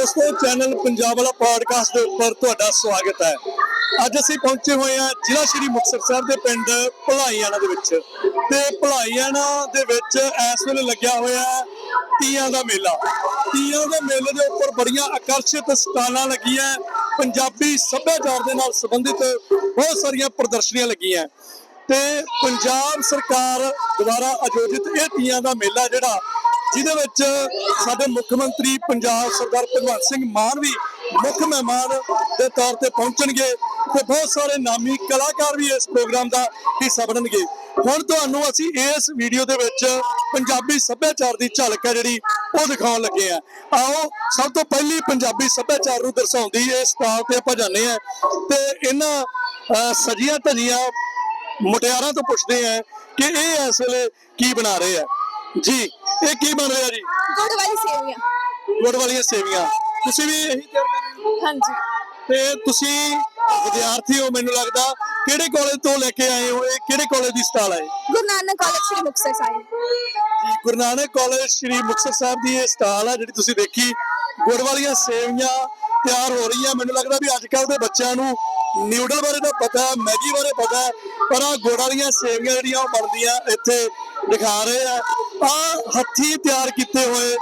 ਦੋਸਤੋ, ਚੈਨਲ ਪੰਜਾਬ ਵਾਲਾ ਪੋਡਕਾਸਟ ਦੇ ਉੱਪਰ ਤੁਹਾਡਾ ਸਵਾਗਤ ਹੈ। ਅੱਜ ਅਸੀਂ ਪਹੁੰਚੇ ਹੋਏ ਹਾਂ ਜ਼ਿਲ੍ਹਾ ਸ਼੍ਰੀ ਮੁਕਤਸਰ ਸਾਹਿਬ ਦੇ ਪਿੰਡ ਭਲਾਈਆਣਾ ਦੇ ਵਿੱਚ। ਤੇ ਭਲਾਈਆਣਾ ਦੇ ਵਿੱਚ ਇਸ ਵੇਲੇ ਲੱਗਿਆ ਹੋਇਆ ਹੈ ਤੀਆਂ ਦਾ ਮੇਲਾ। ਤੀਆਂ ਦੇ ਮੇਲੇ ਦੇ ਉੱਪਰ ਬੜੀਆਂ ਆਕਰਸ਼ਿਤ ਸਟਾਲਾਂ ਲੱਗੀਆਂ ਪੰਜਾਬੀ ਸੱਭਿਆਚਾਰ ਦੇ ਨਾਲ ਸੰਬੰਧਿਤ ਬਹੁਤ ਸਾਰੀਆਂ ਪ੍ਰਦਰਸ਼ਨੀਆਂ ਲੱਗੀਆਂ ਤੇ ਪੰਜਾਬ ਸਰਕਾਰ ਦੁਆਰਾ ਆਯੋਜਿਤ ਇਹ ਤੀਆਂ ਦਾ ਮੇਲਾ ਜਿਹੜਾ ਜਿਹਦੇ ਵਿੱਚ ਸਾਡੇ ਮੁੱਖ ਮੰਤਰੀ ਪੰਜਾਬ ਸਰਦਾਰ ਭਗਵੰਤ ਸਿੰਘ ਮਾਨ ਵੀ ਮੁੱਖ ਮਹਿਮਾਨ ਦੇ ਤੌਰ ਤੇ ਪਹੁੰਚਣਗੇ ਤੇ ਬਹੁਤ ਸਾਰੇ ਨਾਮੀ ਕਲਾਕਾਰ ਵੀ ਇਸ ਪ੍ਰੋਗਰਾਮ ਦਾ ਹਿੱਸਾ ਬਣਨਗੇ। ਹੁਣ ਤੁਹਾਨੂੰ ਅਸੀਂ ਇਸ ਵੀਡੀਓ ਦੇ ਵਿੱਚ ਪੰਜਾਬੀ ਸੱਭਿਆਚਾਰ ਦੀ ਝਲਕ ਹੈ ਜਿਹੜੀ ਉਹ ਦਿਖਾਉਣ ਲੱਗੇ ਆ ਆਓ, ਸਭ ਤੋਂ ਪਹਿਲੀ ਪੰਜਾਬੀ ਸੱਭਿਆਚਾਰ ਨੂੰ ਦਰਸਾਉਂਦੀ ਇਸ ਸਟਾਲ ਤੇ ਆਪਾਂ ਜਾਂਦੇ ਆ ਤੇ ਇਹਨਾਂ ਸਜੀਆਂ ਧਜੀਆਂ ਮੁਟਿਆਰਾਂ ਤੋਂ ਪੁੱਛਦੇ ਆ ਕਿ ਇਹ ਇਸ ਵੇਲੇ ਕੀ ਬਣਾ ਰਹੇ ਆ। ਜੀ ਇਹ ਕੀ ਬਣ ਰਿਹਾ ਜੀ? ਗੁੜ ਵਾਲੀ ਸੇਵੀਆਂ। ਗੁੜ ਵਾਲੀਆਂ ਸੇਵੀਆਂ। ਤੁਸੀਂ ਵੀ ਇਹੀ ਤਿਆਰ ਕਰ ਰਹੇ ਹੋ? ਹਾਂਜੀ। ਤੇ ਤੁਸੀਂ ਵਿਦਿਆਰਥੀ ਹੋ ਮੈਨੂੰ ਲੱਗਦਾ। ਕਿਹੜੇ ਕਾਲਜ ਤੋਂ ਲੈ ਕੇ ਆਏ ਹੋ? ਇਹ ਕਿਹੜੇ ਕਾਲਜ ਦੀ ਸਟਾਲ ਹੈ ਗੁਰੂ ਨਾਨਕ ਕਾਲਜ ਸ੍ਰੀ ਮੁਕਤਸਰ ਸਾਹਿਬ। ਜੀ ਗੁਰੂ ਨਾਨਕ ਕਾਲਜ ਸ੍ਰੀ ਮੁਕਤਸਰ ਸਾਹਿਬ ਦੀ ਇਹ ਸਟਾਲ ਹੈ ਜਿਹੜੀ ਤੁਸੀਂ ਦੇਖੀ। ਗੁੜ ਵਾਲੀਆਂ ਸੇਵੀਆਂ ਤਿਆਰ ਹੋ ਰਹੀਆਂ। ਮੈਨੂੰ ਲੱਗਦਾ ਵੀ ਅੱਜ ਕੱਲ ਦੇ ਬੱਚਿਆਂ ਨੂੰ ਨਿਊਡਲ ਬਾਰੇ ਤਾਂ ਪਤਾ ਹੈ ਮੈਗੀ ਬਾਰੇ ਪਤਾ ਹੈ ਪਰ ਆ ਗੁੜ ਵਾਲੀਆਂ ਸੇਵੀਆਂ ਜਿਹੜੀਆਂ ਉਹ ਬਣਦੀਆਂ ਇੱਥੇ ਦਿਖਾ ਰਹੇ ਆ। ਆ ਹੱਥੀ ਤਿਆਰ ਕੀਤੇ ਹੋਏ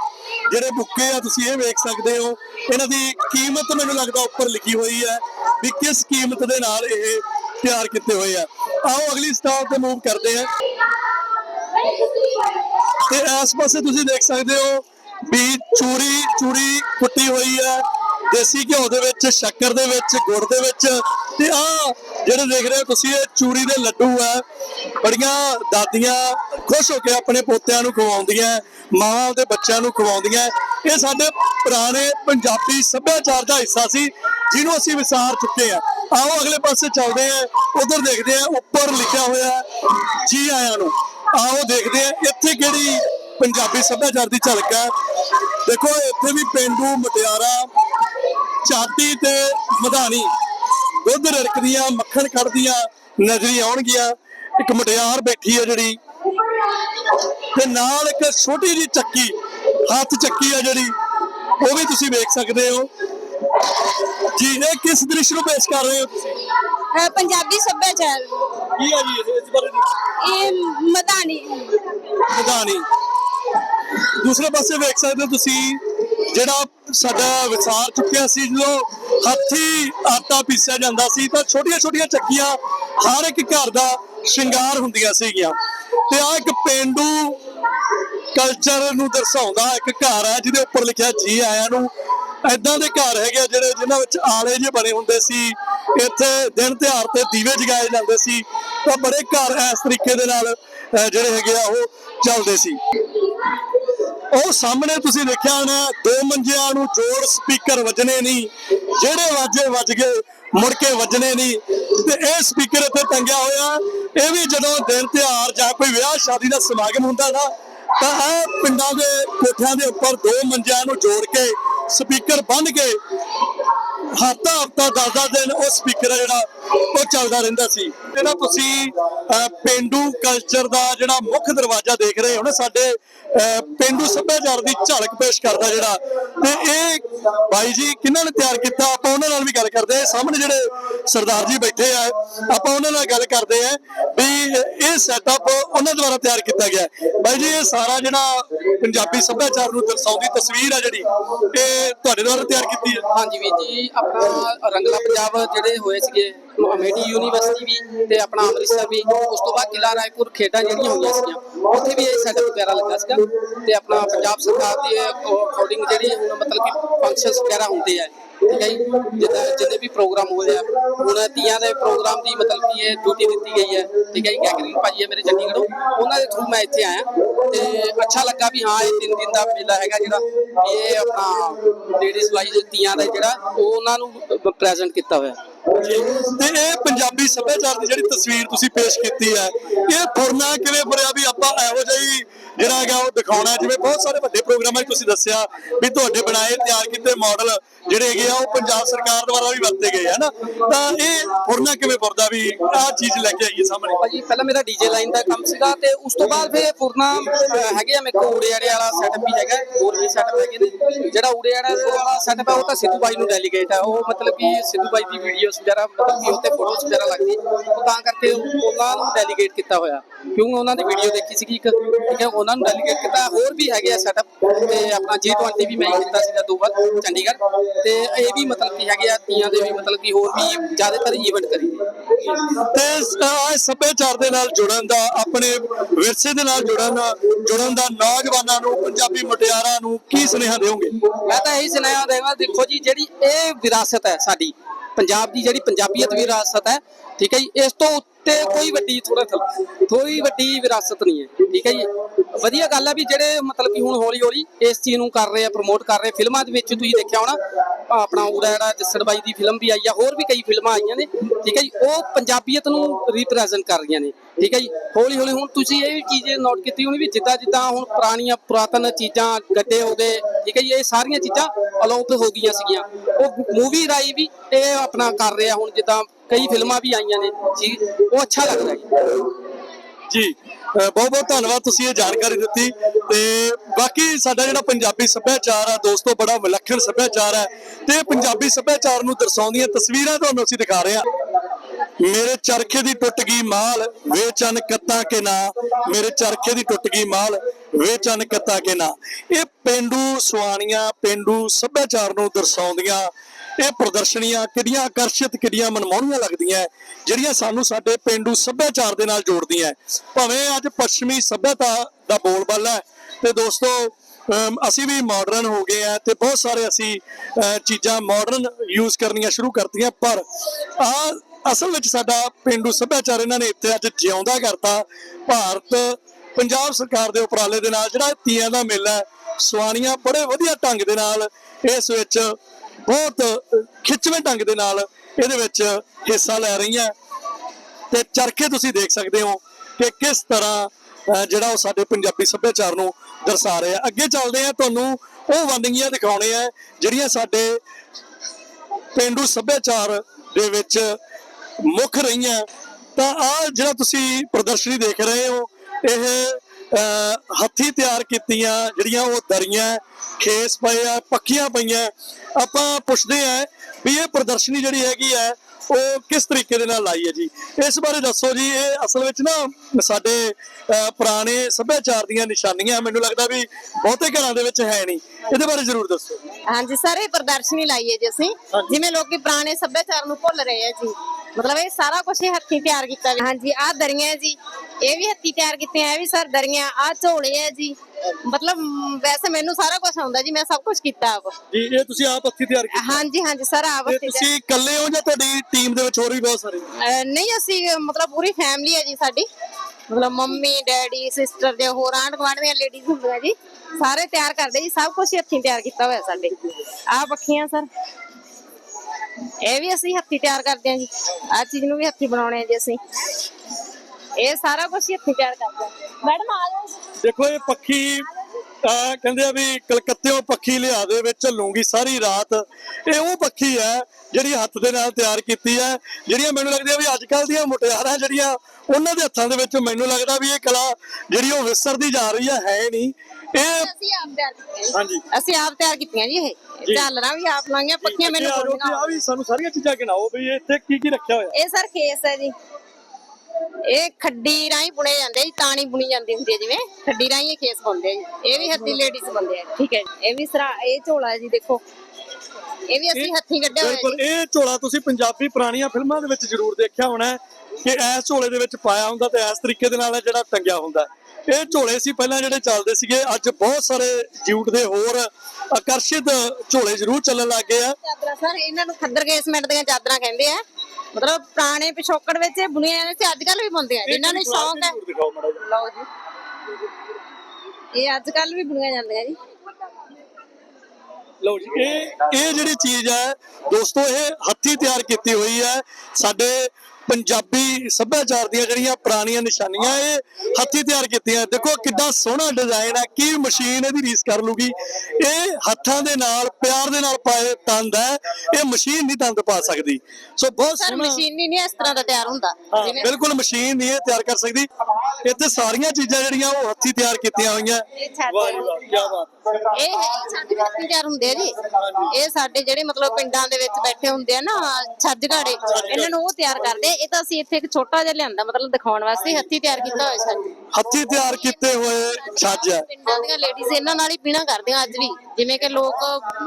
ਜਿਹੜੇ ਬੁੱਕੇ ਆ, ਤੁਸੀਂ ਇਹ ਵੇਖ ਸਕਦੇ ਹੋ। ਇਹਨਾਂ ਦੀ ਕੀਮਤ ਮੈਨੂੰ ਲੱਗਦਾ ਉੱਪਰ ਲਿਖੀ ਹੋਈ ਹੈ ਵੀ ਕਿਸ ਕੀਮਤ ਦੇ ਨਾਲ ਇਹ ਤਿਆਰ ਕੀਤੇ ਹੋਏ ਆ। ਆਓ ਅਗਲੀ ਸਟਾਲ ਤੇ ਮੂਵ ਕਰਦੇ ਆ ਤੇ ਇਸ ਪਾਸੇ ਤੁਸੀਂ ਦੇਖ ਸਕਦੇ ਹੋ ਵੀ ਚੂਰੀ ਚੂਰੀ ਕੁੱਟੀ ਹੋਈ ਹੈ। ਦੇਸੀ ਘਿਓ ਦੇ ਵਿੱਚ, ਸ਼ੱਕਰ ਦੇ ਵਿੱਚ, ਗੁੜ ਦੇ ਵਿੱਚ ਤੇ ਆ ਜਿਹੜੇ ਦੇਖ ਰਹੇ ਹੋ ਤੁਸੀਂ, ਇਹ ਚੂਰੀ ਦੇ ਲੱਡੂ ਆ। ਬੜੀਆਂ ਦਾਦੀਆਂ ਖੁਸ਼ ਹੋ ਕੇ ਆਪਣੇ ਪੋਤਿਆਂ ਨੂੰ ਖਵਾਉਂਦੀਆਂ, ਮਾਵਾਂ ਦੇ ਬੱਚਿਆਂ ਨੂੰ ਖਵਾਉਂਦੀਆਂ। ਇਹ ਸਾਡੇ ਪੁਰਾਣੇ ਪੰਜਾਬੀ ਸੱਭਿਆਚਾਰ ਦਾ ਹਿੱਸਾ ਸੀ, ਜਿਹਨੂੰ ਅਸੀਂ ਵਿਸਾਰ ਚੁੱਕੇ ਆ। ਆਓ ਅਗਲੇ ਪਾਸੇ ਚੱਲਦੇ ਆ, ਉਧਰ ਦੇਖਦੇ ਆ, ਉੱਪਰ ਲਿਖਿਆ ਹੋਇਆ ਜੀ ਆਇਆਂ ਨੂੰ। ਆਓ ਦੇਖਦੇ ਆ, ਇੱਥੇ ਕਿਹੜੀ ਪੰਜਾਬੀ ਸੱਭਿਆਚਾਰ ਦੀ ਝਲਕ ਹੈ। ਦੇਖੋ, ਇੱਥੇ ਵੀ ਪਿੰਡੂ ਮਟਿਆਰਾ, ਚਾਟੀ ਤੇ ਮਧਾਨੀ ਦੁੱਧ ਰੜਕਦੀਆਂ ਮੱਖਣ ਕੱਢਦੀਆਂ ਨਜ਼ਰੀ ਆਉਣਗੀਆਂ। ਇੱਕ ਮਟਿਆਰ ਬੈਠੀ ਹੈ ਜਿਹੜੀ। ਤੇ ਨਾਲ ਇੱਕ ਛੋਟੀ ਜੀ ਚੱਕੀ ਹੱਥ ਚੱਕੀ ਹੈ ਜਿਹੜੀ। ਉਹ ਵੀ ਤੁਸੀਂ ਵੇਖ ਸਕਦੇ ਹੋ। ਜੀ ਇਹ ਕਿਸ ਦ੍ਰਿਸ਼ ਨੂੰ ਪੇਸ਼ ਕਰ ਰਹੇ ਹੋ ਤੁਸੀਂ? ਅਹ ਪੰਜਾਬੀ ਸੱਭਿਆਚਾਰ। ਕੀ ਹੈ ਜੀ ਇਹ? ਇਸ ਬਾਰੇ ਇਹ ਮਧਾਣੀ। ਮਧਾਣੀ। ਦੂਸਰੇ ਪਾਸੇ ਵੇਖ ਸਕਦੇ ਹੋ ਤੁਸੀਂ। ਜਿਹੜਾ ਸਾਡਾ ਵਿਸਾਰ ਚੁੱਕਿਆ ਸੀ, ਜਦੋਂ ਹੱਥੀ ਆਟਾ ਪੀਸਿਆ ਜਾਂਦਾ ਸੀ, ਤਾਂ ਛੋਟੀਆਂ ਛੋਟੀਆਂ ਚੱਕੀਆਂ ਹਰ ਇੱਕ ਘਰ ਦਾ ਸ਼ਿੰਗਾਰ ਹੁੰਦੀਆਂ ਸੀਗੀਆਂ। ਤੇ ਆ ਇੱਕ ਪਿੰਡੂ ਕਲਚਰ ਨੂੰ ਦਰਸਾਉਂਦਾ ਇੱਕ ਘਰ ਹੈ, ਜਿਹਦੇ ਉੱਪਰ ਲਿਖਿਆ ਜੀ ਆਇਆਂ ਨੂੰ। ਐਦਾਂ ਦੇ ਘਰ ਹੈਗੇ ਆ ਜਿਹੜੇ, ਜਿਨ੍ਹਾਂ ਵਿੱਚ ਆਲੇ ਜਿਹੇ ਬਣੇ ਹੁੰਦੇ ਸੀ। ਇੱਥੇ ਦਿਨ ਤਿਉਹਾਰ ਤੇ ਦੀਵੇ ਜਗਾਏ ਜਾਂਦੇ ਸੀ। ਤਾਂ ਬੜੇ ਘਰ ਇਸ ਤਰੀਕੇ ਦੇ ਨਾਲ ਜਿਹੜੇ ਹੈਗੇ ਆ, ਉਹ ਚੱਲਦੇ ਸੀ। ਉਹ ਸਾਹਮਣੇ ਤੁਸੀਂ ਦੇਖਿਆ ਹੋਣਾ, ਦੋ ਮੰਜਿਆਂ ਨੂੰ ਜੋੜ ਸਪੀਕਰ ਵੱਜਣੇ ਨਹੀਂ, ਜਿਹੜੇ ਵਾਜੇ ਵੱਜ ਗਏ, ਮੁੜ ਕੇ ਵੱਜਣੇ ਨਹੀਂ। ਤੇ ਇਹ ਸਪੀਕਰ ਇੱਥੇ ਟੰਗਿਆ ਹੋਇਆ, ਇਹ ਵੀ ਜਦੋਂ ਦਿਨ ਤਿਉਹਾਰ ਜਾਂ ਕੋਈ ਵਿਆਹ ਸ਼ਾਦੀ ਦਾ ਸਮਾਗਮ ਹੁੰਦਾ ਨਾ, ਤਾਂ ਇਹ ਪਿੰਡਾਂ ਦੇ ਕੋਠਿਆਂ ਦੇ ਉੱਪਰ ਦੋ ਮੰਜਿਆਂ ਨੂੰ ਜੋੜ ਕੇ ਸਪੀਕਰ ਬੰਨ ਕੇ ਹਫਤਾ ਹਫਤਾ 10 ਦਿਨ ਉਹ ਸਪੀਕਰ ਜਿਹੜਾ ਉਹ ਚੱਲਦਾ ਰਹਿੰਦਾ ਸੀ। ਜਿਹੜਾ ਤੁਸੀਂ ਪਿੰਡੂ ਕਲਚਰ ਦਾ ਜਿਹੜਾ ਮੁੱਖ ਦਰਵਾਜ਼ਾ ਦੇਖ ਰਹੇ ਹੋ ਨਾ, ਸਾਡੇ ਪਿੰਡੂ ਸੱਭਿਆਚਾਰ ਦੀ ਝਲਕ ਪੇਸ਼ ਕਰਦਾ ਜਿਹੜਾ। ਤੇ ਇਹ ਬਾਈ ਜੀ ਕਿਹਨਾਂ ਨੇ ਤਿਆਰ ਕੀਤਾ? ਆਪਾਂ ਉਹਨਾਂ ਨਾਲ ਵੀ ਗੱਲ ਕਰਦੇ ਆ ਸਾਹਮਣੇ ਜਿਹੜੇ ਸਰਦਾਰ ਜੀ ਬੈਠੇ ਆ, ਆਪਾਂ ਉਹਨਾਂ ਨਾਲ ਗੱਲ ਕਰਦੇ ਆ ਵੀ ਇਹ ਸੈਟਅਪ ਉਹਨਾਂ ਦੁਆਰਾ ਤਿਆਰ ਕੀਤਾ ਗਿਆ ਹੈ। ਬਾਈ ਜੀ, ਇਹ ਸਾਰਾ ਜਿਹੜਾ ਪੰਜਾਬੀ ਸੱਭਿਆਚਾਰ ਨੂੰ ਦਰਸਾਉਂਦੀ ਤਸਵੀਰ ਆ ਜਿਹੜੀ, ਇਹ ਤੁਹਾਡੇ ਦੁਆਰਾ ਤਿਆਰ ਕੀਤੀ ਹੈ? ਹਾਂਜੀ ਵੀਰ ਜੀ, ਆਪਣਾ ਰੰਗਲਾ ਪੰਜਾਬ ਜਿਹੜੇ ਹੋਏ ਸੀਗੇ ਅਮੇਠੀ ਯੂਨੀਵਰਸਿਟੀ ਵੀ ਤੇ ਆਪਣਾ ਅੰਮ੍ਰਿਤਸਰ ਵੀ, ਉਸ ਤੋਂ ਬਾਅਦ ਕਿਲਾ ਰਾਏਪੁਰ ਖੇਡਾਂ ਜਿਹੜੀਆਂ ਹੋਈਆਂ ਸੀਗੀਆਂ, ਉੱਥੇ ਵੀ ਇਹ ਸੈਟਅਪ ਵਗੈਰਾ ਲੱਗਾ ਸੀਗਾ ਤੇ ਆਪਣਾ ਪੰਜਾਬ ਸਰਕਾਰ ਦੀ ਅਕੋਰਡਿੰਗ ਜਿਹੜੀ ਹੁਣ ਮਤਲਬ ਕਿ ਫੰਕਸ਼ਨਸ ਵਗੈਰਾ ਹੁੰਦੇ ਆ ਠੀਕ ਹੈ ਜੀ? ਜਿੱਦਾਂ ਜਿੰਨੇ ਵੀ ਪ੍ਰੋਗਰਾਮ ਹੋਏ ਆ, ਹੁਣ ਤੀਆਂ ਦੇ ਪ੍ਰੋਗਰਾਮ ਦੀ ਮਤਲਬ ਕਿ ਇਹ ਡਿਊਟੀ ਦਿੱਤੀ ਗਈ ਹੈ। ਠੀਕ ਹੈ ਜੀ? ਗੈਗਰਿੰਗ ਭਾਜੀ ਹੈ ਮੇਰੇ ਚੰਡੀਗੜ੍ਹੋਂ। ਉਹਨਾਂ ਦੇ ਥਰੂ ਮੈਂ ਇੱਥੇ ਆਇਆ। ਤੇ ਅੱਛਾ ਲੱਗਾ ਵੀ ਹਾਂ, ਇਹ ਤਿੰਨ ਦਿਨ ਦਾ ਮੇਲਾ ਹੈਗਾ ਜਿਹੜਾ ਇਹ ਆਪਣਾ ਲੇਡੀਜ਼ ਵਾਈਜ਼ ਤੀਆਂ ਦਾ ਜਿਹੜਾ, ਉਹ ਉਹਨਾਂ ਨੂੰ ਪ੍ਰੈਜ਼ੈਂਟ ਕੀਤਾ ਹੋਇਆ। ਤੇ ਇਹ ਪੰਜਾਬੀ ਸੱਭਿਆਚਾਰ ਦੀ ਜਿਹੜੀ ਤਸਵੀਰ ਤੁਸੀਂ ਪੇਸ਼ ਕੀਤੀ ਹੈ, ਇਹ ਫੁਰਨਾ ਕਿਵੇਂ ਫੁਰਿਆ ਵੀ ਆਪਾਂ ਇਹੋ ਜਿਹੀ ਜਿਹੜਾ ਹੈਗਾ ਉਹ ਦਿਖਾਉਣਾ ਜਿਵੇਂ ਬਹੁਤ ਸਾਰੇ ਵੱਡੇ ਪ੍ਰੋਗਰਾਮਾਂ 'ਚ ਤੁਸੀਂ ਦੱਸਿਆ ਵੀ ਤੁਹਾਡੇ ਬਣਾਏ, ਤਿਆਰ ਕੀਤੇ ਮਾਡਲ ਜਿਹੜੇ ਹੈਗੇ ਆ, ਉਹ ਪੰਜਾਬ ਸਰਕਾਰ ਦੁਆਰਾ ਵੀ ਵਰਤੇ ਗਏ ਹਨ? ਤਾਂ ਇਹ ਫੁਰਨਾ ਕਿਵੇਂ ਫੁਰਦਾ ਵੀ ਆਹ ਚੀਜ਼ ਲੈ ਕੇ ਆਈਏ ਸਾਹਮਣੇ? ਭਾਜੀ, ਪਹਿਲਾਂ ਮੇਰਾ ਡੀਜੇ ਲਾਈਨ ਦਾ ਕੰਮ ਸੀਗਾ ਤੇ ਉਸ ਤੋਂ ਬਾਅਦ ਫਿਰ ਪੂਰਨਾ ਹੈਗੇ ਆ ਮੇਰੇ ਕੋਲ ਊੜੇ ਆੜੇ ਵਾਲਾ ਸੈਟਅਪ ਵੀ ਹੈਗਾ, ਹੋਰ ਵੀ ਸੈਟਅਪ ਹੈਗੇ ਨੇ। ਜਿਹੜਾ ਊੜੇ ਆੜੇ ਵਾਲਾ ਸੈਟਅਪ ਹੈ, ਉਹ ਤਾਂ ਸਿੱਧੂ ਬਾਈ ਨੂੰ ਡੈਲੀਗੇਟ ਹੈ। ਉਹ ਮਤਲਬ ਕਿ ਸਿੱਧੂ ਬਾਈ ਦੀ ਵੀਡੀਓਸ ਵਗੈਰਾ, ਮਤਲਬ ਕਿ ਉੱਤੇ ਫੋਟੋਸ ਵਗੈਰਾ ਲੱਗਦੀ ਉਹ ਤਾਂ ਕਰਕੇ ਉਹਨਾਂ ਨੂੰ ਡੈਲੀਗੇਟ ਕੀਤਾ ਹੋਇਆ। ਕਿਉਂਕਿ ਉਹਨਾਂ ਦੀ ਵੀਡੀਓ ਦੇਖੀ ਸੀਗੀ ਇੱਕ ਠੀਕ ਹੈ ਉਹਨਾਂ ਨੂੰ ਡੈਲੀਗੇਟ ਕੀਤਾ ਹੋਰ ਵੀ ਹੈਗੇ ਆ ਸੈਟਅਪ ਤੇ ਆਪਣਾ G20 ਵੀ ਮੈਂ ਕੀਤਾ ਸੀਗਾ ਦੋ ਵਾਰ ਚੰਡੀਗੜ੍ਹ ਤੇ ਇਹ ਵੀ ਮਤਲਬ ਕਿ ਹੈਗੇ ਆ ਤੀਆਂ ਦੇ ਵੀ ਮਤਲਬ ਕਿ ਹੋਰ ਵੀ ਜ਼ਿਆਦਾਤਰ ਈਵੈਂਟ ਕਰੀ ਤੇ ਆਹ ਸੱਭਿਆਚਾਰ ਦੇ ਨਾਲ ਜੁੜਨ ਦਾ ਆਪਣੇ ਵਿਰਸੇ ਦੇ ਨਾਲ ਜੁੜਨ ਜੁੜਨ ਦਾ ਨੌਜਵਾਨਾਂ ਨੂੰ ਪੰਜਾਬੀ ਮੁਟਿਆਰਾਂ ਨੂੰ ਕੀ ਸੁਨੇਹਾ ਦਿਓਗੇ? ਮੈਂ ਤਾਂ ਇਹੀ ਸੁਣਾਇਆ ਦੇਵਾਂ ਦੇਖੋ ਜੀ ਜਿਹੜੀ ਇਹ ਵਿਰਾਸਤ ਹੈ ਸਾਡੀ ਪੰਜਾਬ ਦੀ ਜਿਹੜੀ ਪੰਜਾਬੀਅਤ ਵਿਰਾਸਤ ਹੈ ਠੀਕ ਹੈ ਜੀ ਇਸ ਤੋਂ ਉੱਤੇ ਕੋਈ ਵੱਡੀ ਥੋੜਾ ਥੋੜੀ ਵੱਡੀ ਵਿਰਾਸਤ ਨਹੀਂ ਹੈ, ਠੀਕ ਹੈ ਜੀ? ਵਧੀਆ ਗੱਲ ਹੈ ਵੀ ਜਿਹੜੇ ਮਤਲਬ ਕਿ ਹੁਣ ਹੌਲੀ ਹੌਲੀ ਇਸ ਚੀਜ਼ ਨੂੰ ਕਰ ਰਹੇ ਆ ਪ੍ਰਮੋਟ ਕਰ ਰਹੇ ਫਿਲਮਾਂ ਦੇ ਵਿੱਚ ਤੁਸੀਂ ਦੇਖਿਆ ਹੋਣਾ, ਆਪਣਾ ਉਹਦਾ ਜਿਹੜਾ ਜੱਸੜਬਾਈ ਦੀ ਫਿਲਮ ਵੀ ਆਈ ਆ, ਹੋਰ ਵੀ ਕਈ ਫਿਲਮਾਂ ਆਈਆਂ ਨੇ, ਠੀਕ ਹੈ ਜੀ? ਉਹ ਪੰਜਾਬੀਅਤ ਨੂੰ ਰਿਪਰੈਜ਼ੈਂਟ ਕਰ ਰਹੀਆਂ ਨੇ, ਠੀਕ ਹੈ ਜੀ? ਹੌਲੀ ਹੌਲੀ ਹੁਣ ਤੁਸੀਂ ਇਹ ਵੀ ਚੀਜ਼ ਨੋਟ ਕੀਤੀ ਹੋਣੀ ਵੀ ਜਿੱਦਾਂ ਜਿੱਦਾਂ ਹੁਣ ਪੁਰਾਣੀਆਂ, ਪੁਰਾਤਨ ਚੀਜ਼ਾਂ ਗੱਡੇ ਹੋ ਗਏ, ਠੀਕ ਹੈ ਜੀ? ਇਹ ਸਾਰੀਆਂ ਚੀਜ਼ਾਂ ਅਲੋਪ ਹੋ ਗਈਆਂ ਸੀਗੀਆਂ। ਉਹ ਮੂਵੀ ਰਾਈ ਵੀ ਇਹ ਆਪਣਾ ਕਰ ਰਿਹਾ ਹੁਣ ਜਿੱਦਾਂ ਕਈ ਫਿਲਮਾਂ ਵੀ ਆਈਆਂ ਨੇ, ਜੀ, ਉਹ ਅੱਛਾ ਲੱਗਦਾ ਜੀ। ਜੀ ਬਹੁਤ ਬਹੁਤ ਧੰਨਵਾਦ ਤੁਸੀਂ ਇਹ ਜਾਣਕਾਰੀ ਦਿੱਤੀ ਤੇ ਬਾਕੀ ਸਾਡਾ ਜਿਹੜਾ ਪੰਜਾਬੀ ਸੱਭਿਆਚਾਰ ਆ, ਦੋਸਤੋ, ਬੜਾ ਵਿਲੱਖਣ ਸੱਭਿਆਚਾਰ ਹੈ ਤੇ ਪੰਜਾਬੀ ਸੱਭਿਆਚਾਰ ਨੂੰ ਦਰਸਾਉਂਦੀਆਂ ਤਸਵੀਰਾਂ ਤੁਹਾਨੂੰ ਅਸੀਂ ਦਿਖਾ ਰਹੇ ਹਾਂ ਮੇਰੇ ਚਰਖੇ ਦੀ ਟੁੱਟ ਗਈ ਮਾਲ ਵੇਚਨ ਕੱਤਾਂ ਕੇ ਨਾ। ਮੇਰੇ ਚਰਖੇ ਦੀ ਟੁੱਟ ਗਈ ਮਾਲ ਵੇਚਨ ਕੱਤਾਂ ਕੇ ਨਾ। ਇਹ ਪਿੰਡੂ ਸੁਆਣੀਆਂ ਪਿੰਡੂ ਸੱਭਿਆਚਾਰ ਨੂੰ ਦਰਸਾਉਂਦੀਆਂ ਇਹ ਪ੍ਰਦਰਸ਼ਨੀਆਂ ਕਿੰਨੀਆਂ ਆਕਰਸ਼ਿਤ ਕਿੰਨੀਆਂ ਮਨਮੋਹਣੀਆਂ ਲੱਗਦੀਆਂ, ਜਿਹੜੀਆਂ ਸਾਨੂੰ ਸਾਡੇ ਪਿੰਡੂ ਸੱਭਿਆਚਾਰ ਦੇ ਨਾਲ ਜੋੜਦੀਆਂ। ਭਾਵੇਂ ਅੱਜ ਪੱਛਮੀ ਸੱਭਿਅਤਾ ਦਾ ਬੋਲਬਾਲਾ ਹੈ, ਤੇ ਦੋਸਤੋ ਅਸੀਂ ਵੀ ਮਾਡਰਨ ਹੋ ਗਏ ਆ ਤੇ ਬਹੁਤ ਸਾਰੇ ਅਸੀਂ ਚੀਜ਼ਾਂ ਮਾਡਰਨ ਯੂਜ਼ ਕਰਨੀਆਂ ਸ਼ੁਰੂ ਕਰਤੀਆਂ, ਪਰ ਆ ਅਸਲ ਵਿੱਚ ਸਾਡਾ ਪਿੰਡੂ ਸੱਭਿਆਚਾਰ ਇਹਨਾਂ ਨੇ ਇੱਥੇ ਅੱਜ ਜਿਉਂਦਾ ਕਰਤਾ। ਭਾਰਤ, ਪੰਜਾਬ ਸਰਕਾਰ ਦੇ ਉਪਰਾਲੇ ਦੇ ਨਾਲ, ਜਿਹੜਾ ਤੀਆਂ ਦਾ ਮੇਲਾ ਹੈ, ਸਵਾਣੀਆਂ ਬੜੇ ਵਧੀਆ ਢੰਗ ਦੇ ਨਾਲ, ਇਸ ਵਿੱਚ ਬਹੁਤ ਖਿੱਚਵੇਂ ਢੰਗ ਦੇ ਨਾਲ ਇਹਦੇ ਵਿੱਚ ਹਿੱਸਾ ਲੈ ਰਹੀਆਂ। ਤੇ ਚਰਖੇ ਤੁਸੀਂ ਦੇਖ ਸਕਦੇ ਹੋ ਕਿ ਕਿਸ ਤਰ੍ਹਾਂ ਜਿਹੜਾ ਉਹ ਸਾਡੇ ਪੰਜਾਬੀ ਸੱਭਿਆਚਾਰ ਨੂੰ ਦਰਸਾ ਰਿਹਾ। ਅੱਗੇ ਚੱਲਦੇ ਆ ਤੁਹਾਨੂੰ ਉਹ ਵੰਨਗੀਆਂ ਦਿਖਾਉਣੇ ਆ, ਜਿਹੜੀਆਂ ਸਾਡੇ ਪਿੰਡੂ ਸੱਭਿਆਚਾਰ ਦੇ ਵਿੱਚ ਮੁੱਖ ਰਹੀਆਂ। ਤਾਂ ਆ ਜਿਹੜਾ ਤੁਸੀਂ ਪ੍ਰਦਰਸ਼ਨੀ ਦੇਖ ਰਹੇ ਹੋ, ਇਹ ਹੱਥੀ ਤਿਆਰ ਕੀਤੀਆਂ ਜਿਹੜੀਆਂ ਉਹ ਦਰੀਆਂ ਖੇਸ ਪਏ ਆ ਪੱਕੀਆਂ ਪਈਆਂ। ਆਪਾਂ ਪੁੱਛਦੇ ਆ ਵੀ ਇਹ ਪ੍ਰਦਰਸ਼ਨੀ ਜਿਹੜੀ ਹੈਗੀ ਹੈ ਉਹ ਕਿਸ ਤਰੀਕੇ ਦੇ ਨਾਲ ਲਾਈ ਹੈ ਜੀ? ਇਸ ਬਾਰੇ ਦੱਸੋ ਜੀ ਇਹ ਅਸਲ ਵਿੱਚ ਨਾ ਸਾਡੇ ਪੁਰਾਣੇ ਸੱਭਿਆਚਾਰ ਦੀਆਂ ਨਿਸ਼ਾਨੀਆਂ ਮੈਨੂੰ ਲੱਗਦਾ ਵੀ ਬਹੁਤੇ ਘਰਾਂ ਦੇ ਵਿੱਚ ਹੈ ਨਹੀਂ। ਇਹਦੇ ਬਾਰੇ ਜ਼ਰੂਰ ਦੱਸੋ। ਹਾਂਜੀ ਸਰ ਇਹ ਪ੍ਰਦਰਸ਼ਨੀ ਲਾਈ ਹੈ ਜੀ ਅਸੀਂ। ਜਿਵੇਂ ਲੋਕੀ ਪੁਰਾਣੇ ਸੱਭਿਆਚਾਰ ਨੂੰ ਭੁੱਲ ਰਹੇ ਆ ਜੀ। ਮਤਲਬ ਇਹ ਸਾਰਾ ਕੁਝ ਹੀ ਹੱਥੀਂ ਤਿਆਰ ਕੀਤਾ ਗਿਆ ਹਾਂਜੀ ਆਹ ਦਰੀਆਂ ਹੈ ਜੀ ਇਹ ਵੀ ਹੱਥੀਂ ਤਿਆਰ ਕੀਤੀਆਂ ਇਹ ਵੀ ਸਰ ਦਰੀਆਂ ਆਹ ਝੋਲੇ ਹੈ ਜੀ। ਮਤਲਬ ਵੈਸੇ ਮੈਨੂੰ ਸਾਰਾ ਕੁਝ ਆਉਂਦਾ ਜੀ ਮੈਂ ਸਭ ਕੁਝ ਕੀਤਾ ਆਪ। ਜੀ ਇਹ ਤੁਸੀਂ ਆਪ ਹੱਥੀਂ ਤਿਆਰ ਕੀਤਾ? ਹਾਂਜੀ ਹਾਂਜੀ ਸਰ ਆਪ ਤੇ ਹੱਥੀਂ ਤੁਸੀਂ ਇਕੱਲੇ ਹੋ ਜਾਂ ਤੁਹਾਡੀ ਟੀਮ ਦੇ ਵਿੱਚ ਹੋਰ ਵੀ ਬਹੁਤ ਸਾਰੇ? ਅਹ ਨਹੀਂ ਅਸੀਂ ਮਤਲਬ ਪੂਰੀ ਫੈਮਿਲੀ ਹੈ ਜੀ ਸਾਡੀ। ਮਤਲਬ ਮੰਮੀ ਡੈਡੀ ਸਿਸਟਰ ਦੇ ਹੋਰ ਆਂਢ ਗੁਆਂਢ ਦੀਆਂ ਲੇਡੀਜ਼ ਹੁੰਦੀਆਂ ਜੀ। ਸਾਰੇ ਤਿਆਰ ਕਰਦੇ ਜੀ ਸਭ ਕੁਝ ਹੱਥੀਂ ਤਿਆਰ ਕੀਤਾ ਹੋਇਆ ਸਾਡੇ। ਆਹ ਪੱਖੀਆਂ ਸਰ। ਇਹ ਵੀ ਅਸੀਂ ਹੱਥੀਂ ਤਿਆਰ ਕਰਦੇ ਹਾਂ ਜੀ। ਆਹ ਚੀਜ਼ ਨੂੰ ਵੀ ਹੱਥੀਂ ਬਣਾਉਣੇ ਆ ਜੀ ਅਸੀਂ। ਇਹ ਸਾਰਾ ਕੁਝ ਹੱਥੀਂ ਤਿਆਰ ਕਰਦੇ ਹਾਂ। ਮੈਡਮ, ਆ ਜਾਓ ਦੇਖੋ, ਇਹ ਪੱਖੀ, ਆ ਕਹਿੰਦੇ ਆ ਵੀ ਕਲਕੱਤੇੋਂ ਪੱਖੀ ਲਿਆ ਦੇ ਵਿੱਚ ਝੱਲੂਗੀ ਸਾਰੀ ਰਾਤ। ਇਹ ਉਹ ਪੱਖੀ ਹੈ ਜਿਹੜੀ ਹੱਥ ਦੇ ਨਾਲ ਤਿਆਰ ਕੀਤੀ ਹੈ, ਜਿਹੜੀਆਂ ਮੈਨੂੰ ਲੱਗਦੀ ਵੀ ਅੱਜ ਕੱਲ ਦੀਆਂ ਮੁਟਿਆਰਾਂ ਜਿਹੜੀਆਂ ਉਹਨਾਂ ਦੇ ਹੱਥਾਂ ਦੇ ਵਿੱਚ ਮੈਨੂੰ ਲੱਗਦਾ ਵੀ ਇਹ ਕਲਾ ਜਿਹੜੀ ਉਹ ਵਿਸਰਦੀ ਜਾ ਰਹੀ ਹੈ ਹੈ ਨਹੀਂ। ਇਹ ਅਸੀਂ ਆਪ ਤਿਆਰ ਕੀਤੀਆਂ ਜੀ। ਹਾਂਜੀ। ਅਸੀਂ ਆਪ ਤਿਆਰ ਕੀਤੀਆਂ ਜੀ ਇਹ। ਝਾਲਰਾਂ ਵੀ ਆਪ ਲਾਈਆਂ ਪੱਖੀਆਂ ਮੈਨੂੰ ਆ ਵੀ ਸਾਨੂੰ ਸਾਰੀਆਂ ਚੀਜ਼ਾਂ ਗਿਣਾਓ ਵੀ ਇੱਥੇ ਕੀ ਕੀ ਰੱਖਿਆ ਹੋਇਆ? ਇਹ ਸਰ ਖੇਸ ਹੈ ਜੀ। ਇਹ ਖੱਡੀ ਰਾਹੀਂ ਬੁਣੇ ਜਾਂਦੇ ਜੀ ਤਾਣੀ ਬੁਣੀ ਜਾਂਦੀ ਹੁੰਦੀ ਹੈ ਜਿਵੇਂ। ਖੱਡੀ ਰਾਹੀਂ ਇਹ ਖੇਸ ਬੁਣਦੇ ਜੀ। ਇਹ ਵੀ ਹੱਥੀ ਲੇਡੀਜ਼ ਬੁਣਦੇ ਆ ਠੀਕ ਹੈ। ਇਹ ਵੀ ਸਰਾ ਇਹ ਝੋਲਾ ਜੀ ਦੇਖੋ। ਇਹ ਵੀ ਅਸੀਂ ਹੱਥੀ ਕੱਢਿਆ ਹੋਇਆ ਜੀ। ਇਹ ਝੋਲਾ ਤੁਸੀਂ ਪੰਜਾਬੀ ਪੁਰਾਣੀਆਂ ਫਿਲਮਾਂ ਦੇ ਵਿੱਚ ਜ਼ਰੂਰ ਦੇਖਿਆ ਹੋਣਾ ਕਿ ਇਸ ਝੋਲੇ ਦੇ ਵਿੱਚ ਪਾਇਆ ਹੁੰਦਾ ਤੇ ਇਸ ਤਰੀਕੇ ਦੇ ਨਾਲ ਜਿਹੜਾ ਟੰਗਿਆ ਹੁੰਦਾ। ਇਹ ਝੋਲੇ ਸੀ ਪਹਿਲਾਂ ਜਿਹੜੇ ਚੱਲਦੇ ਸੀਗੇ ਅੱਜ ਬਹੁਤ ਸਾਰੇ ਜੂਟ ਦੇ ਹੋਰ ਆਕਰਸ਼ਿਤ ਝੋਲੇ ਜ਼ਰੂਰ ਚੱਲਣ ਲੱਗ ਗਏ ਆ। ਚਾਦਰਾਂ ਸਰ ਇਹਨਾਂ ਨੂੰ ਖੱਦਰ ਕੇਸਮੈਂਟ ਦੀਆਂ ਚਾਦਰਾਂ ਕਹਿੰਦੇ ਆ। ਮਤਲਬ ਪੁਰਾਣੇ ਪਿਛੋਕੜ ਵਿੱਚ ਇਹ ਬੁਣੀਆਂ ਜਾਂਦੀਆਂ ਸੀ ਅੱਜ ਕੱਲ ਵੀ ਬੁਣਦੇ ਆ ਜਿਨ੍ਹਾਂ ਨੂੰ ਸ਼ੌਂਕ ਹੈ। ਲਓ ਜੀ। ਇਹ ਅੱਜ ਕੱਲ ਵੀ ਬੁਣੀਆਂ ਜਾਂਦੀਆਂ ਜੀ। ਲਓ ਜੀ ਇਹ ਇਹ ਜਿਹੜੀ ਚੀਜ਼ ਹੈ ਦੋਸਤੋ ਇਹ ਹੱਥੀ ਤਿਆਰ ਕੀਤੀ ਹੋਈ ਹੈ। ਸਾਡੇ ਪੰਜਾਬੀ ਸੱਭਿਆਚਾਰ ਦੀਆਂ ਜਿਹੜੀਆਂ ਪੁਰਾਣੀਆਂ ਨਿਸ਼ਾਨੀਆਂ ਇਹ ਹੱਥੀਂ ਤਿਆਰ ਕੀਤੀਆਂ। ਦੇਖੋ ਕਿੱਦਾਂ ਸੋਹਣਾ ਡਿਜ਼ਾਈਨ ਹੈ ਕੀ ਮਸ਼ੀਨ ਇਹਦੀ ਰੀਸ ਕਰ ਲੂਗੀ। ਇਹ ਹੱਥਾਂ ਦੇ ਨਾਲ ਪਿਆਰ ਦੇ ਨਾਲ ਪਾਏ ਤੰਦ ਹੈ ਇਹ ਮਸ਼ੀਨ ਨਹੀਂ ਤੰਦ ਪਾ ਸਕਦੀ। ਸੋ ਬਹੁਤ ਸਰ ਸੋਹਣਾ ਮਸ਼ੀਨੀ ਨਹੀਂ ਇਸ ਤਰ੍ਹਾਂ ਦਾ ਤਿਆਰ ਹੁੰਦਾ। ਹਾਂ, ਜਿਵੇਂ ਬਿਲਕੁਲ ਮਸ਼ੀਨ ਨਹੀਂ ਇਹ ਤਿਆਰ ਕਰ ਸਕਦੀ। ਇੱਥੇ ਸਾਰੀਆਂ ਚੀਜ਼ਾਂ ਜਿਹੜੀਆਂ ਉਹ ਹੱਥੀਂ ਤਿਆਰ ਕੀਤੀਆਂ ਹੋਈਆਂ। ਇਹ ਕੀ ਬਾਤ ਸਾਡੇ ਹੱਥੀਂ ਤਿਆਰ ਹੁੰਦੇ ਆ ਜੀ। ਇਹ ਸਾਡੇ ਜਿਹੜੇ ਮਤਲਬ ਪਿੰਡਾਂ ਦੇ ਵਿੱਚ ਬੈਠੇ ਹੁੰਦੇ ਆ ਨਾ ਛੱਜ ਘਾੜੇ ਇਹਨਾਂ ਨੂੰ ਉਹ ਤਿਆਰ ਕਰਦੇ। ਆ। ਇਹ ਤਾਂ ਅਸੀਂ ਇੱਥੇ ਇੱਕ ਛੋਟਾ ਜਿਹਾ ਲਿਆਂਦਾ ਮਤਲਬ ਦਿਖਾਉਣ ਵਾਸਤੇ ਹੱਥੀਂ ਤਿਆਰ ਕੀਤਾ ਹੋਇਆ ਛੱਜ। ਹੱਥੀਂ ਤਿਆਰ ਕੀਤੇ ਹੋਏ ਛੱਜ ਹੈ। ਪਿੰਡਾਂ ਦੀਆਂ ਲੇਡੀਜ਼ ਇਹਨਾਂ ਨਾਲ ਹੀ ਪੀਣਾ ਕਰਦੀਆਂ ਅੱਜ ਵੀ। ਜਿਵੇਂ ਕਿ ਲੋਕ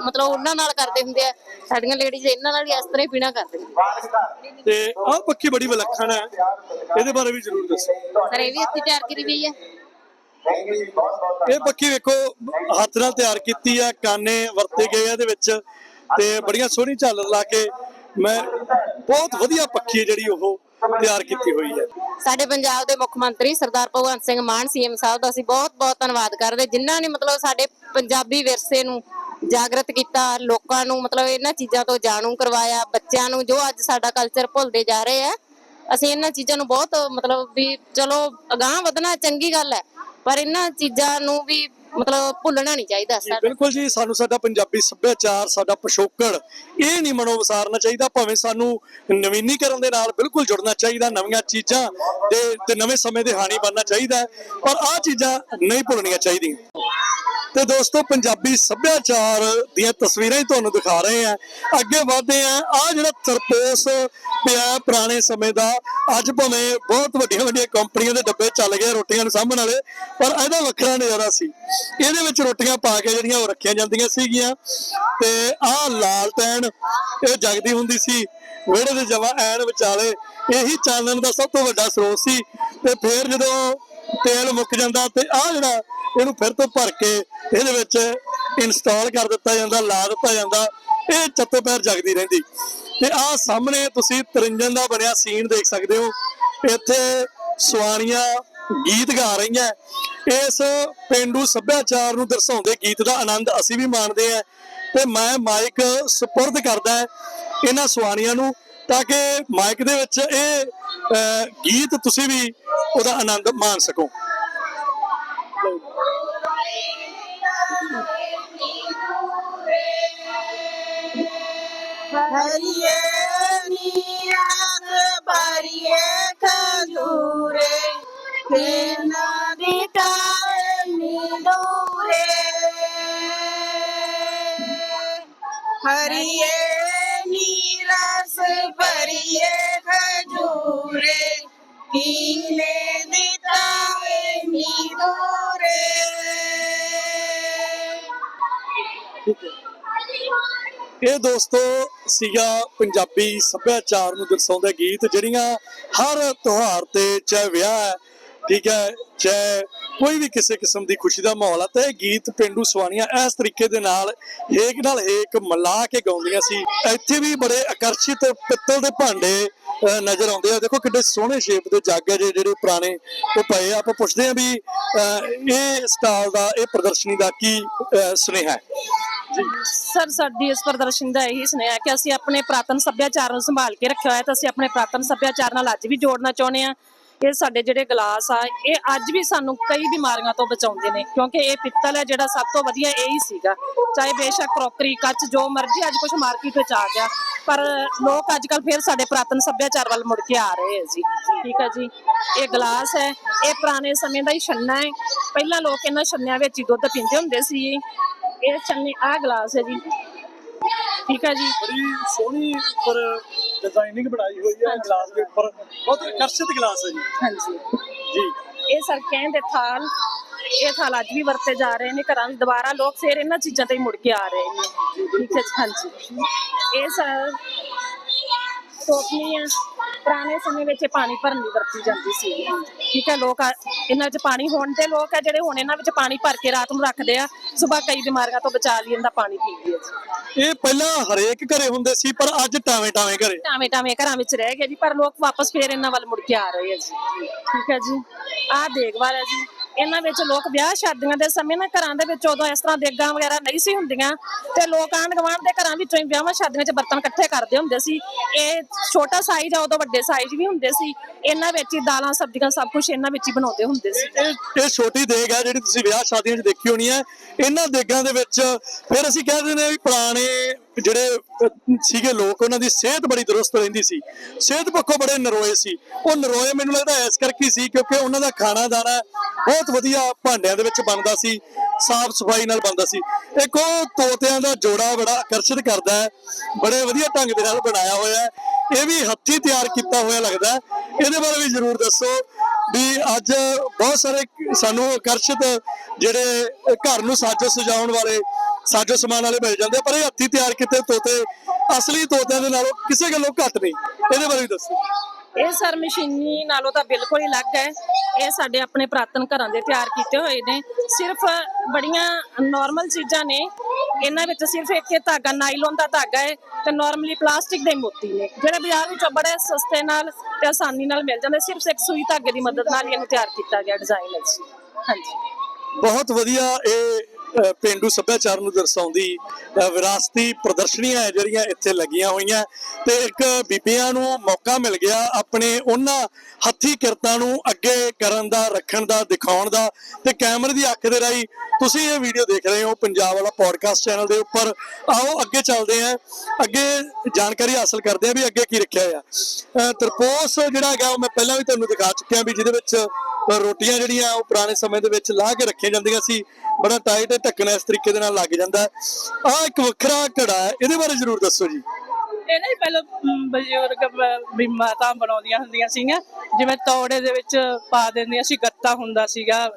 ਮਤਲਬ ਉਹਨਾਂ ਨਾਲ ਕਰਦੇ ਹੁੰਦੇ ਆ। ਸਾਡੀਆਂ ਲੇਡੀਜ਼ ਇਹਨਾਂ ਨਾਲ ਹੀ ਇਸ ਤਰ੍ਹਾਂ ਹੀ ਪੀਣਾ ਕਰਦੀਆਂ ਤੇ ਆਹ ਪੱਖੀ ਬੜੀ ਵਿਲੱਖਣ ਹੈ। ਇਹਦੇ ਬਾਰੇ ਵੀ ਜ਼ਰੂਰ ਦੱਸੋ। ਸਰ ਇਹ ਵੀ ਹੱਥੀਂ ਤਿਆਰ ਕੀਤੀ ਹੋਈ ਹੈ। ਇਹ ਪੱਖੀ ਵੇਖੋ ਹੱਥ ਨਾਲ ਤਿਆਰ ਕੀਤੀ ਆ ਕਾਨੇ ਵਰਤੇ ਗਏ ਆ ਇਹਦੇ ਵਿੱਚ ਤੇ ਬੜੀਆਂ ਸੋਹਣੀ ਝਾਲਰ ਲਾ ਕੇ ਮੈਂ ਬਹੁਤ ਵਧੀਆ ਪੱਖੀ ਜਿਹੜੀ ਉਹ ਤਿਆਰ ਕੀਤੀ ਹੋਈ ਹੈ। ਸਾਡੇ ਪੰਜਾਬ ਦੇ ਮੁੱਖ ਮੰਤਰੀ ਸਰਦਾਰ ਭਗਵੰਤ ਸਿੰਘ ਮਾਨ ਸੀਐਮ ਸਾਹਿਬ ਦਾ ਅਸੀਂ ਬਹੁਤ ਬਹੁਤ ਧੰਨਵਾਦ ਕਰਦੇ ਜਿਨ੍ਹਾਂ ਨੇ ਮਤਲਬ ਸਾਡੇ ਪੰਜਾਬੀ ਵਿਰਸੇ ਨੂੰ ਜਾਗਰਤ ਕੀਤਾ, ਲੋਕਾਂ ਨੂੰ ਮਤਲਬ ਇਹਨਾਂ ਚੀਜ਼ਾਂ ਤੋਂ ਜਾਣੂ ਕਰਵਾਇਆ, ਬੱਚਿਆਂ ਨੂੰ ਜੋ ਅੱਜ ਸਾਡਾ ਕਲਚਰ ਭੁੱਲਦੇ ਜਾ ਰਹੇ ਆ, ਅਸੀਂ ਇਹਨਾਂ ਚੀਜ਼ਾਂ ਨੂੰ ਬਹੁਤ ਮਤਲਬ ਵੀ ਚਲੋ ਅਗਾਹ ਵਧਣਾ ਚੰਗੀ ਗੱਲ ਹੈ, ਪਰ ਇਹਨਾਂ ਚੀਜ਼ਾਂ ਨੂੰ ਵੀ ਮਤਲਬ ਭੁੱਲਣਾ ਨਹੀਂ ਚਾਹੀਦਾ ਸਾਡਾ। ਬਿਲਕੁਲ ਜੀ ਸਾਨੂੰ ਸਾਡਾ ਪੰਜਾਬੀ ਸੱਭਿਆਚਾਰ ਸਾਡਾ ਪਿਛੋਕੜ ਇਹ ਨਹੀਂ ਮਨੋ ਵਿਸਾਰਨਾ ਚਾਹੀਦਾ ਭਾਵੇਂ ਸਾਨੂੰ ਨਵੀਨੀਕਰਨ ਦੇ ਨਾਲ ਬਿਲਕੁਲ ਜੁੜਨਾ ਚਾਹੀਦਾ ਨਵੀਆਂ ਚੀਜ਼ਾਂ ਦੇ ਤੇ ਨਵੇਂ ਸਮੇਂ ਦੇ ਹਾਣੀ ਬਣਨਾ ਚਾਹੀਦਾ ਪਰ ਆਹ ਚੀਜ਼ਾਂ ਨਹੀਂ ਭੁੱਲਣੀਆਂ ਚਾਹੀਦੀਆਂ। ਤੇ ਦੋਸਤੋ ਪੰਜਾਬੀ ਸੱਭਿਆਚਾਰ ਦੀਆਂ ਤਸਵੀਰਾਂ ਹੀ ਤੁਹਾਨੂੰ ਦਿਖਾ ਰਹੇ ਆ ਅੱਗੇ ਵਧਦੇ ਆ ਆ ਜਿਹੜਾ ਤਰਪੋਸ ਪਿਆ ਪੁਰਾਣੇ ਸਮੇਂ ਦਾ ਅੱਜ ਭਾਵੇਂ ਬਹੁਤ ਵੱਡੀਆਂ ਵੱਡੀਆਂ ਕੰਪਨੀਆਂ ਦੇ ਡੱਬੇ ਚੱਲ ਗਏ ਰੋਟੀਆਂ ਨੂੰ ਸਾਂਭਣ ਵਾਲੇ ਪਰ ਇਹਦਾ ਵੱਖਰਾ ਨਜ਼ਾਰਾ ਸੀ। ਇਹਦੇ ਵਿੱਚ ਰੋਟੀਆਂ ਪਾ ਕੇ ਜਿਹੜੀਆਂ ਉਹ ਰੱਖੀਆਂ ਜਾਂਦੀਆਂ ਸੀਗੀਆਂ। ਤੇ ਆਹ ਲਾਲ ਲਾਲਟੈਨ ਇਹ ਜਗਦੀ ਹੁੰਦੀ ਸੀ। ਵਿਹੜੇ ਦੇ ਜਵਾ, ਐਨ ਵਿਚਾਲੇ ਇਹੀ ਚਾਨਣ ਦਾ ਸਭ ਤੋਂ ਵੱਡਾ ਸਰੋਤ ਸੀ। ਤੇ ਫਿਰ ਜਦੋਂ ਤੇਲ ਮੁੱਕ ਜਾਂਦਾ ਤੇ ਆਹ ਜਿਹੜਾ ਇਹਨੂੰ ਫਿਰ ਤੋਂ ਭਰ ਕੇ ਇਹਦੇ ਵਿੱਚ ਇੰਸਟਾਲ ਕਰ ਦਿੱਤਾ ਜਾਂਦਾ, ਲਾ ਦਿੱਤਾ ਜਾਂਦਾ, ਇਹ ਚੱਤੇ ਪੈਰ ਜਗਦੀ ਰਹਿੰਦੀ। ਤੇ ਆਹ ਸਾਹਮਣੇ ਤੁਸੀਂ ਤਰਿੰਜਨ ਦਾ ਬਣਿਆ ਸੀਨ ਦੇਖ ਸਕਦੇ ਹੋ। ਇੱਥੇ ਸਵਾਣੀਆਂ ਗੀਤ ਗਾ ਰਹੀ ਹੈ ਇਸ ਪਿੰਡੂ ਸੱਭਿਆਚਾਰ ਨੂੰ ਦਰਸਾਉਂਦੇ ਗੀਤ ਦਾ ਆਨੰਦ ਅਸੀਂ ਵੀ ਮਾਣਦੇ ਆ ਤੇ ਮੈਂ ਮਾਈਕ ਸਪੁਰਦ ਕਰਦਾ ਇਹਨਾਂ ਸੁਆਣੀਆਂ ਨੂੰ ਤਾਂ ਕਿ ਮਾਈਕ ਦੇ ਵਿੱਚ ਇਹ ਗੀਤ ਤੁਸੀਂ ਵੀ ਉਹਦਾ ਆਨੰਦ ਮਾਣ ਸਕੋ। ਹਰੀਏ ਨੀਆਂ ਭਰੀਏ ਕੰਦੂਰੇ हरिये नीरस बरिये खजूरे पीने दितावे नीदूरे ਇਹ ਦੋਸਤੋ ਸੀਗਾ ਪੰਜਾਬੀ ਸੱਭਿਆਚਾਰ ਨੂੰ ਦਰਸਾਉਂਦਾ ਗੀਤ ਜਿਹੜੀਆਂ ਹਰ ਤਿਉਹਾਰ ਤੇ ਚਾਹੇ ਵਿਆਹ ਹੈ ਠੀਕ ਹੈ ਚਾਹੇ ਕੋਈ ਵੀ ਕਿਸੇ ਕਿਸਮ ਦੀ ਖੁਸ਼ੀ ਦਾ ਮਾਹੌਲ ਹੈ ਤਾਂ ਇਹ ਗੀਤ ਪਿੰਡੂ ਸਵਾਣੀਆਂ ਇਸ ਤਰੀਕੇ ਦੇ ਨਾਲ ਹੇਕ ਨਾਲ ਹੇਕ ਮਿਲਾ ਕੇ ਗਾਉਂਦੀਆਂ ਸੀ। ਇੱਥੇ ਵੀ ਬੜੇ ਆਕਰਸ਼ਿਤ ਪਿੱਤਲ ਦੇ ਭਾਂਡੇ ਨਜ਼ਰ ਆਉਂਦੇ ਆ। ਦੇਖੋ ਕਿੱਡੇ ਸੋਹਣੇ ਸ਼ੇਪ ਦੇ ਜੱਗ ਹੈ ਜਿਹੜੇ ਪੁਰਾਣੇ ਉਹ ਪਏ ਆ। ਆਪਾਂ ਪੁੱਛਦੇ ਆ ਵੀ ਅਹ, ਇਹ ਸਟਾਲ ਦਾ ਇਹ ਪ੍ਰਦਰਸ਼ਨੀ ਦਾ ਕੀ ਸੁਨੇਹਾ ਹੈ? ਸਰ ਸਾਡੀ ਇਸ ਪ੍ਰਦਰਸ਼ਨ ਦਾ ਇਹੀ ਸੁਨੇਹਾ ਹੈ ਕਿ ਅਸੀਂ ਆਪਣੇ ਪ੍ਰਾਤਨ ਸੱਭਿਆਚਾਰ ਨੂੰ ਸੰਭਾਲ ਕੇ ਰੱਖਿਆ ਹੋਇਆ ਤੇ ਅਸੀਂ ਆਪਣੇ ਪ੍ਰਾਤਨ ਸੱਭਿਆਚਾਰ ਨਾਲ ਅੱਜ ਵੀ ਜੋੜਨਾ ਚਾਹੁੰਦੇ ਆ ਇਹ ਸਾਡੇ ਜਿਹੜੇ ਗਲਾਸ ਆ, ਇਹ ਅੱਜ ਵੀ ਸਾਨੂੰ ਕਈ ਬਿਮਾਰੀਆਂ ਤੋਂ ਬਚਾਉਂਦੇ ਨੇ, ਕਿਉਂਕਿ ਇਹ ਪਿੱਤਲ ਹੈ ਜਿਹੜਾ ਸਭ ਤੋਂ ਵਧੀਆ ਇਹ ਹੀ ਸੀਗਾ। ਚਾਹੇ ਬੇਸ਼ੱਕ ਕਰੋਕਰੀ ਕੱਚ, ਜੋ ਮਰਜ਼ੀ ਅੱਜ ਕੁਝ ਮਾਰਕੀਟ ਵਿੱਚ ਆ ਗਿਆ, ਪਰ ਲੋਕ ਅੱਜ ਕੱਲ ਫਿਰ ਸਾਡੇ ਪ੍ਰਾਤਨ ਸੱਭਿਆਚਾਰ ਵੱਲ ਮੁੜ ਕੇ ਆ ਰਹੇ ਹੈ ਜੀ। ਠੀਕ ਹੈ ਜੀ? ਇਹ ਗਲਾਸ ਹੈ, ਇਹ ਪੁਰਾਣੇ ਸਮੇਂ ਦਾ ਹੀ ਛੰਨਾ ਹੈ। ਪਹਿਲਾਂ ਲੋਕ ਇਹਨਾਂ ਛੰਨਿਆਂ ਵਿੱਚ ਹੀ ਦੁੱਧ ਪੀਂਦੇ ਹੁੰਦੇ ਸੀ। ਇਹ ਛੰਨੇ, ਆਹ ਗਲਾਸ ਹੈ ਜੀ। ਠੀਕ ਹੈ ਜੀ? ਬੜੀ ਸੋਹਣੀ ਉੱਪਰ ਡਿਜ਼ਾਈਨਿੰਗ ਬਣਾਈ ਹੋਈ ਹੈ ਗਲਾਸ ਦੇ ਉੱਪਰ। ਬਹੁਤ ਆਕਰਸ਼ਿਤ ਗਲਾਸ ਹੈ ਜੀ। ਹਾਂਜੀ। ਜੀ। ਇਹ ਸਰ ਕਹਿੰਦੇ ਥਾਲ ਇਹ ਥਾਲ ਅੱਜ ਵੀ ਵਰਤੇ ਜਾ ਰਹੇ ਨੇ ਘਰਾਂ ਵਿੱਚ। ਦੁਬਾਰਾ ਲੋਕ ਫੇਰ ਇਹਨਾਂ ਚੀਜ਼ਾਂ ਤੇ ਹੀ ਮੁੜ ਕੇ ਆ ਰਹੇ ਨੇ। ਠੀਕ ਹੈ ਜੀ, ਹਾਂਜੀ। ਇਹ ਸਰ ਟੋਪਨੀ ਆ ਪੁਰਾਣੇ ਸਮੇਂ ਵਿੱਚ ਇਹ ਪਾਣੀ ਭਰਨ ਲਈ ਵਰਤੀ ਜਾਂਦੀ ਸੀ। ਠੀਕ ਹੈ ਲੋਕ ਆ- ਇਹਨਾਂ 'ਚ ਪਾਣੀ ਹੋਣ ਦੇ ਲੋਕ ਆ ਜਿਹੜੇ ਹੁਣ ਇਹਨਾਂ ਵਿੱਚ ਪਾਣੀ ਭਰ ਕੇ ਰਾਤ ਨੂੰ ਰੱਖਦੇ ਆ ਸਵੇਰ ਕਈ ਬਿਮਾਰੀਆਂ ਤੋਂ ਬਚਾ ਲਈ ਇਹਦਾ ਪਾਣੀ ਪੀਂਦੇ ਆ ਜੀ ਇਹ ਪਹਿਲਾਂ ਹਰੇਕ ਘਰੇ ਹੁੰਦੇ ਸੀ ਪਰ ਅੱਜ ਟਾਵੇਂ ਟਾਵੇਂ ਘਰੇ। ਟਾਵੇਂ ਟਾਵੇਂ ਘਰਾਂ ਵਿੱਚ ਰਹਿ ਗਏ ਜੀ ਪਰ ਲੋਕ ਵਾਪਸ ਫੇਰ ਇਹਨਾਂ ਵੱਲ ਮੁੜ ਕੇ ਆ ਰਹੇ ਆ ਜੀ। ਠੀਕ ਹੈ ਜੀ। ਆਹ ਦੇਖਭਾਲ ਹੈ ਜੀ। ਇਹਨਾਂ ਵਿੱਚ ਲੋਕ ਵਿਆਹ ਸ਼ਾਦੀਆਂ ਦੇ ਸਮੇਂ ਨਾ ਘਰਾਂ ਦੇ ਵਿੱਚ ਉਦੋਂ ਇਸ ਤਰ੍ਹਾਂ ਦੇਗਾਂ ਵਗੈਰਾ ਨਹੀਂ ਸੀ ਹੁੰਦੀਆਂ ਤੇ ਲੋਕ ਆਂਢ ਗੁਆਂਢ ਦੇ ਘਰਾਂ ਵਿੱਚੋਂ ਹੀ ਵਿਆਹਾਂ ਸ਼ਾਦੀਆਂ 'ਚ ਬਰਤਨ ਇਕੱਠੇ ਕਰਦੇ ਹੁੰਦੇ ਸੀ। ਇਹ ਛੋਟਾ ਸਾਈਜ਼ ਆ, ਉਦੋਂ ਵੱਡੇ ਸਾਈਜ਼ ਵੀ ਹੁੰਦੇ ਸੀ। ਇਹਨਾਂ ਵਿੱਚ ਹੀ ਦਾਲਾਂ, ਸਬਜ਼ੀਆਂ ਸਭ ਕੁਝ ਇਹਨਾਂ ਵਿੱਚ ਹੀ ਬਣਾਉਂਦੇ ਹੁੰਦੇ ਸੀ। ਇਹ ਇਹ ਛੋਟੀ ਦੇਗ ਹੈ ਜਿਹੜੀ ਤੁਸੀਂ ਵਿਆਹ ਸ਼ਾਦੀਆਂ 'ਚ ਦੇਖੀ ਹੋਣੀ ਹੈ ਇਹਨਾਂ ਦੇਗਾਂ ਦੇ ਵਿੱਚ ਫਿਰ ਅਸੀਂ ਕਹਿ ਦਿੰਦੇ ਹਾਂ ਵੀ ਪੁਰਾਣੇ ਜਿਹੜੇ ਸੀਗੇ ਲੋਕ, ਉਹਨਾਂ ਦੀ ਸਿਹਤ ਬੜੀ ਦਰੁਸਤ ਰਹਿੰਦੀ ਸੀ। ਸਿਹਤ ਪੱਖੋਂ ਬੜੇ ਨਰੋਏ ਸੀ। ਉਹ ਨਰੋਏ ਮੈਨੂੰ ਲੱਗਦਾ ਇਸ ਕਰਕੇ ਸੀ ਕਿਉਂਕਿ ਉਹਨਾਂ ਦਾ ਖਾਣਾ ਦਾਣਾ ਬਹੁਤ ਵਧੀਆ ਭਾਂਡਿਆਂ ਦੇ ਵਿੱਚ ਬਣਦਾ ਸੀ ਸਾਫ਼ ਸਫ਼ਾਈ ਨਾਲ ਬਣਦਾ ਸੀ। ਇੱਕ ਉਹ ਤੋਤਿਆਂ ਦਾ ਜੋੜਾ ਬੜਾ ਆਕਰਸ਼ਿਤ ਕਰਦਾ ਹੈ, ਬੜੇ ਵਧੀਆ ਢੰਗ ਦੇ ਨਾਲ ਬਣਾਇਆ ਹੋਇਆ ਹੈ। ਇਹ ਵੀ ਹੱਥੀਂ ਤਿਆਰ ਕੀਤਾ ਹੋਇਆ ਲੱਗਦਾ ਇਹਦੇ ਬਾਰੇ ਵੀ ਜ਼ਰੂਰ ਦੱਸੋ ਵੀ ਅੱਜ ਬਹੁਤ ਸਾਰੇ ਸਾਨੂੰ ਆਕਰਸ਼ਿਤ ਜਿਹੜੇ ਘਰ ਨੂੰ ਸਾਜੋ ਸਜਾਉਣ ਵਾਲੇ ਸਾਜੋ ਸਮਾਨ ਵਾਲੇ ਮਿਲ ਜਾਂਦੇ ਪਰ ਇਹ ਹੱਥੀਂ ਤਿਆਰ ਕੀਤੇ ਤੋਤੇ ਅਸਲੀ ਤੋਤਿਆਂ ਦੇ ਨਾਲੋਂ ਕਿਸੇ ਗੱਲੋਂ ਘੱਟ ਨਹੀਂ। ਇਹਦੇ ਬਾਰੇ ਵੀ ਦੱਸੋ। ਇਹ ਸਰ ਮਸ਼ੀਨੀ ਨਾਲੋਂ ਤਾਂ ਬਿਲਕੁਲ ਹੀ ਅਲੱਗ ਹੈ। ਇਹ ਸਾਡੇ ਆਪਣੇ ਪ੍ਰਾਤਨ ਘਰਾਂ ਦੇ ਤਿਆਰ ਕੀਤੇ ਹੋਏ ਨੇ। ਸਿਰਫ ਬੜੀਆਂ ਨਾਰਮਲ ਚੀਜ਼ਾਂ ਨੇ। ਇਹਨਾਂ ਵਿੱਚ ਸਿਰਫ ਇੱਕ ਇਹ ਧਾਗਾ ਨਾਈਲੋਨ ਦਾ ਧਾਗਾ ਹੈ ਤੇ ਨਾਰਮਲੀ ਪਲਾਸਟਿਕ ਦੇ ਮੋਤੀ ਨੇ। ਜਿਹੜੇ ਬਾਜ਼ਾਰ ਵਿੱਚੋਂ ਬੜੇ ਸਸਤੇ ਨਾਲ ਤੇ ਆਸਾਨੀ ਨਾਲ ਮਿਲ ਜਾਂਦੇ। ਸਿਰਫ ਇੱਕ ਸੂਈ ਧਾਗੇ ਦੀ ਮਦਦ ਨਾਲ ਹੀ ਇਹਨੂੰ ਤਿਆਰ ਕੀਤਾ ਗਿਆ ਡਿਜ਼ਾਈਨ ਵਿੱਚ। ਹਾਂਜੀ। ਬਹੁਤ ਵਧੀਆ ਇਹ ਪੇਂਡੂ ਸੱਭਿਆਚਾਰ ਨੂੰ ਦਰਸਾਉਂਦੀ ਵਿਰਾਸਤੀ ਪ੍ਰਦਰਸ਼ਨੀਆਂ ਜਿਹੜੀਆਂ ਇੱਥੇ ਲੱਗੀਆਂ ਹੋਈਆਂ। ਤੇ ਇੱਕ ਬੀਬੀਆਂ ਨੂੰ ਮੌਕਾ ਮਿਲ ਗਿਆ ਆਪਣੇ ਉਹਨਾਂ ਹੱਥੀ ਕਿਰਤਾਂ ਨੂੰ ਅੱਗੇ ਕਰਨ ਦਾ ਰੱਖਣ ਦਾ ਦਿਖਾਉਣ ਦਾ। ਤੇ ਕੈਮਰੇ ਦੀ ਅੱਖ ਦੇ ਰਾਹੀਂ ਤੁਸੀਂ ਇਹ ਵੀਡੀਓ ਦੇਖ ਰਹੇ ਹੋ ਪੰਜਾਬ ਵਾਲਾ ਪੋਡਕਾਸਟ ਚੈਨਲ ਦੇ ਉੱਪਰ। ਆਓ ਅੱਗੇ ਚੱਲਦੇ ਆਂ ਅੱਗੇ ਜਾਣਕਾਰੀ ਹਾਸਲ ਕਰਦੇ ਆਂ ਵੀ ਅੱਗੇ ਕੀ ਰੱਖਿਆ ਆ ਅ, ਤਰਪੋਸ ਜਿਹੜਾ ਹੈਗਾ ਉਹ ਮੈਂ ਪਹਿਲਾਂ ਵੀ ਤੁਹਾਨੂੰ ਦਿਖਾ ਚੁੱਕਿਆ ਵੀ ਜਿਹਦੇ ਵਿੱਚ ਰੋਟੀਆਂ ਜਿਹੜੀਆਂ ਉਹ ਪੁਰਾਣੇ ਸਮੇਂ ਦੇ ਵਿੱਚ ਲਾਹ ਕੇ ਰੱਖੀਆਂ ਜਾਂਦੀਆਂ ਸੀ, ਬੜਾ ਟਾਈਟ ਢੱਕਣਾ ਇਸ ਤਰੀਕੇ ਦੇ ਨਾਲ ਲੱਗ ਜਾਂਦਾ। ਆ ਇੱਕ ਵੱਖਰਾ ਘੜਾ ਹੈ, ਇਹਦੇ ਬਾਰੇ ਜ਼ਰੂਰ ਦੱਸੋ ਜੀ। ਇਹ ਨਾ ਪਹਿਲਾਂ ਬਜ਼ੁਰਗ ਵੀ ਮਾਤਾ ਬਣਾਉਂਦੀਆਂ ਹੁੰਦੀਆਂ ਸੀਗੀਆਂ। ਜਿਵੇਂ ਤੋੜੇ ਦੇ ਵਿੱਚ ਪਾ ਦਿੰਦੀਆਂ ਸੀ ਗੱਤਾ ਹੁੰਦਾ ਸੀਗਾ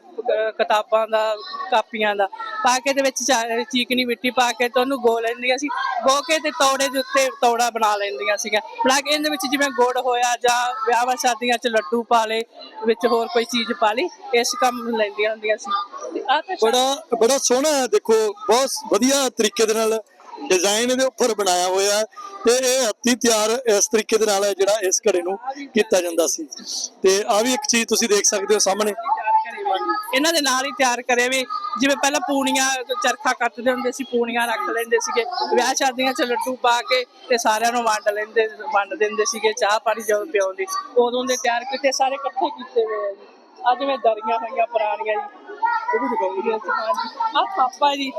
ਕਿਤਾਬਾਂ ਦਾ, ਕਾਪੀਆਂ ਦਾ। ਪਾ ਕੇ ਦੇ ਵਿੱਚ ਚਾ- ਮਿੱਟੀ ਪਾ ਕੇ ਤੇ ਉਹਨੂੰ ਗੋ ਲੈਂਦੀਆਂ ਸੀ। ਗੋ ਕੇ ਤੇ ਤੋੜੇ ਦੇ ਉੱਤੇ ਤੋੜਾ ਬਣਾ ਲੈਂਦੀਆਂ ਸੀਗੀਆਂ। ਬਣਾ ਕੇ ਇਹਦੇ ਵਿੱਚ ਜਿਵੇਂ ਗੁੜ ਹੋਇਆ ਜਾਂ ਵਿਆਹਾਂ ਸ਼ਾਦੀਆਂ 'ਚ ਲੱਡੂ ਪਾ ਲੇ ਵਿੱਚ ਹੋਰ ਕੋਈ ਚੀਜ਼ ਪਾ ਲਈ, ਇਸ ਕੰਮ ਲੈਂਦੀਆਂ ਹੁੰਦੀਆਂ ਸੀ। ਬੜਾ ਬੜਾ ਸੋਹਣਾ ਦੇਖੋ, ਬਹੁਤ ਵਧੀਆ ਤਰੀਕੇ ਦੇ ਨਾਲ ਡਿਜ਼ਾਈਨ ਇਹਦੇ ਉੱਪਰ ਬਣਾਇਆ ਹੋਇਆ ਤੇ ਇਹ ਹੱਥੀ ਤਿਆਰ ਇਸ ਤਰੀਕੇ ਦੇ ਨਾਲ ਹੈ ਜਿਹੜਾ ਇਸ ਘੜੇ ਨੂੰ ਕੀਤਾ ਜਾਂਦਾ ਸੀ। ਤੇ ਆ ਵੀ ਇੱਕ ਚੀਜ਼ ਤੁਸੀਂ ਦੇਖ ਸਕਦੇ ਹੋ ਸਾਹਮਣੇ। ਇਹਨਾਂ ਦੇ ਨਾਲ ਹੀ ਤਿਆਰ ਕਰੇ ਵੀ, ਜਿਵੇਂ ਪਹਿਲਾਂ ਪੂਣੀਆਂ ਚਰਖਾ ਕੱਟਦੇ ਹੁੰਦੇ ਸੀ, ਪੂਣੀਆਂ ਰੱਖ ਲੈਂਦੇ ਸੀਗੇ। ਵਿਆਹ ਸ਼ਾਦੀਆਂ 'ਚ ਲੱਡੂ ਪਾ ਕੇ ਤੇ ਸਾਰਿਆਂ ਨੂੰ ਵੰਡ ਲੈਂਦੇ, ਵੰਡ ਦਿੰਦੇ ਸੀਗੇ, ਚਾਹ ਪਾਣੀ ਜਦੋਂ ਪਿਆਉਂਦੇ। ਉਦੋਂ ਦੇ ਤਿਆਰ ਕੀਤੇ, ਸਾਰੇ ਇਕੱਠੇ ਕੀਤੇ ਹੋਏ ਆ ਜੀ। ਅੱਜ ਜਿਵੇਂ ਦਰੀਆਂ ਹੋਈਆਂ, ਪੁਰਾਣੀਆਂ ਜੀ। ਉਹ ਵੀ ਥਾਪਾ ਹੈ ਜੀ।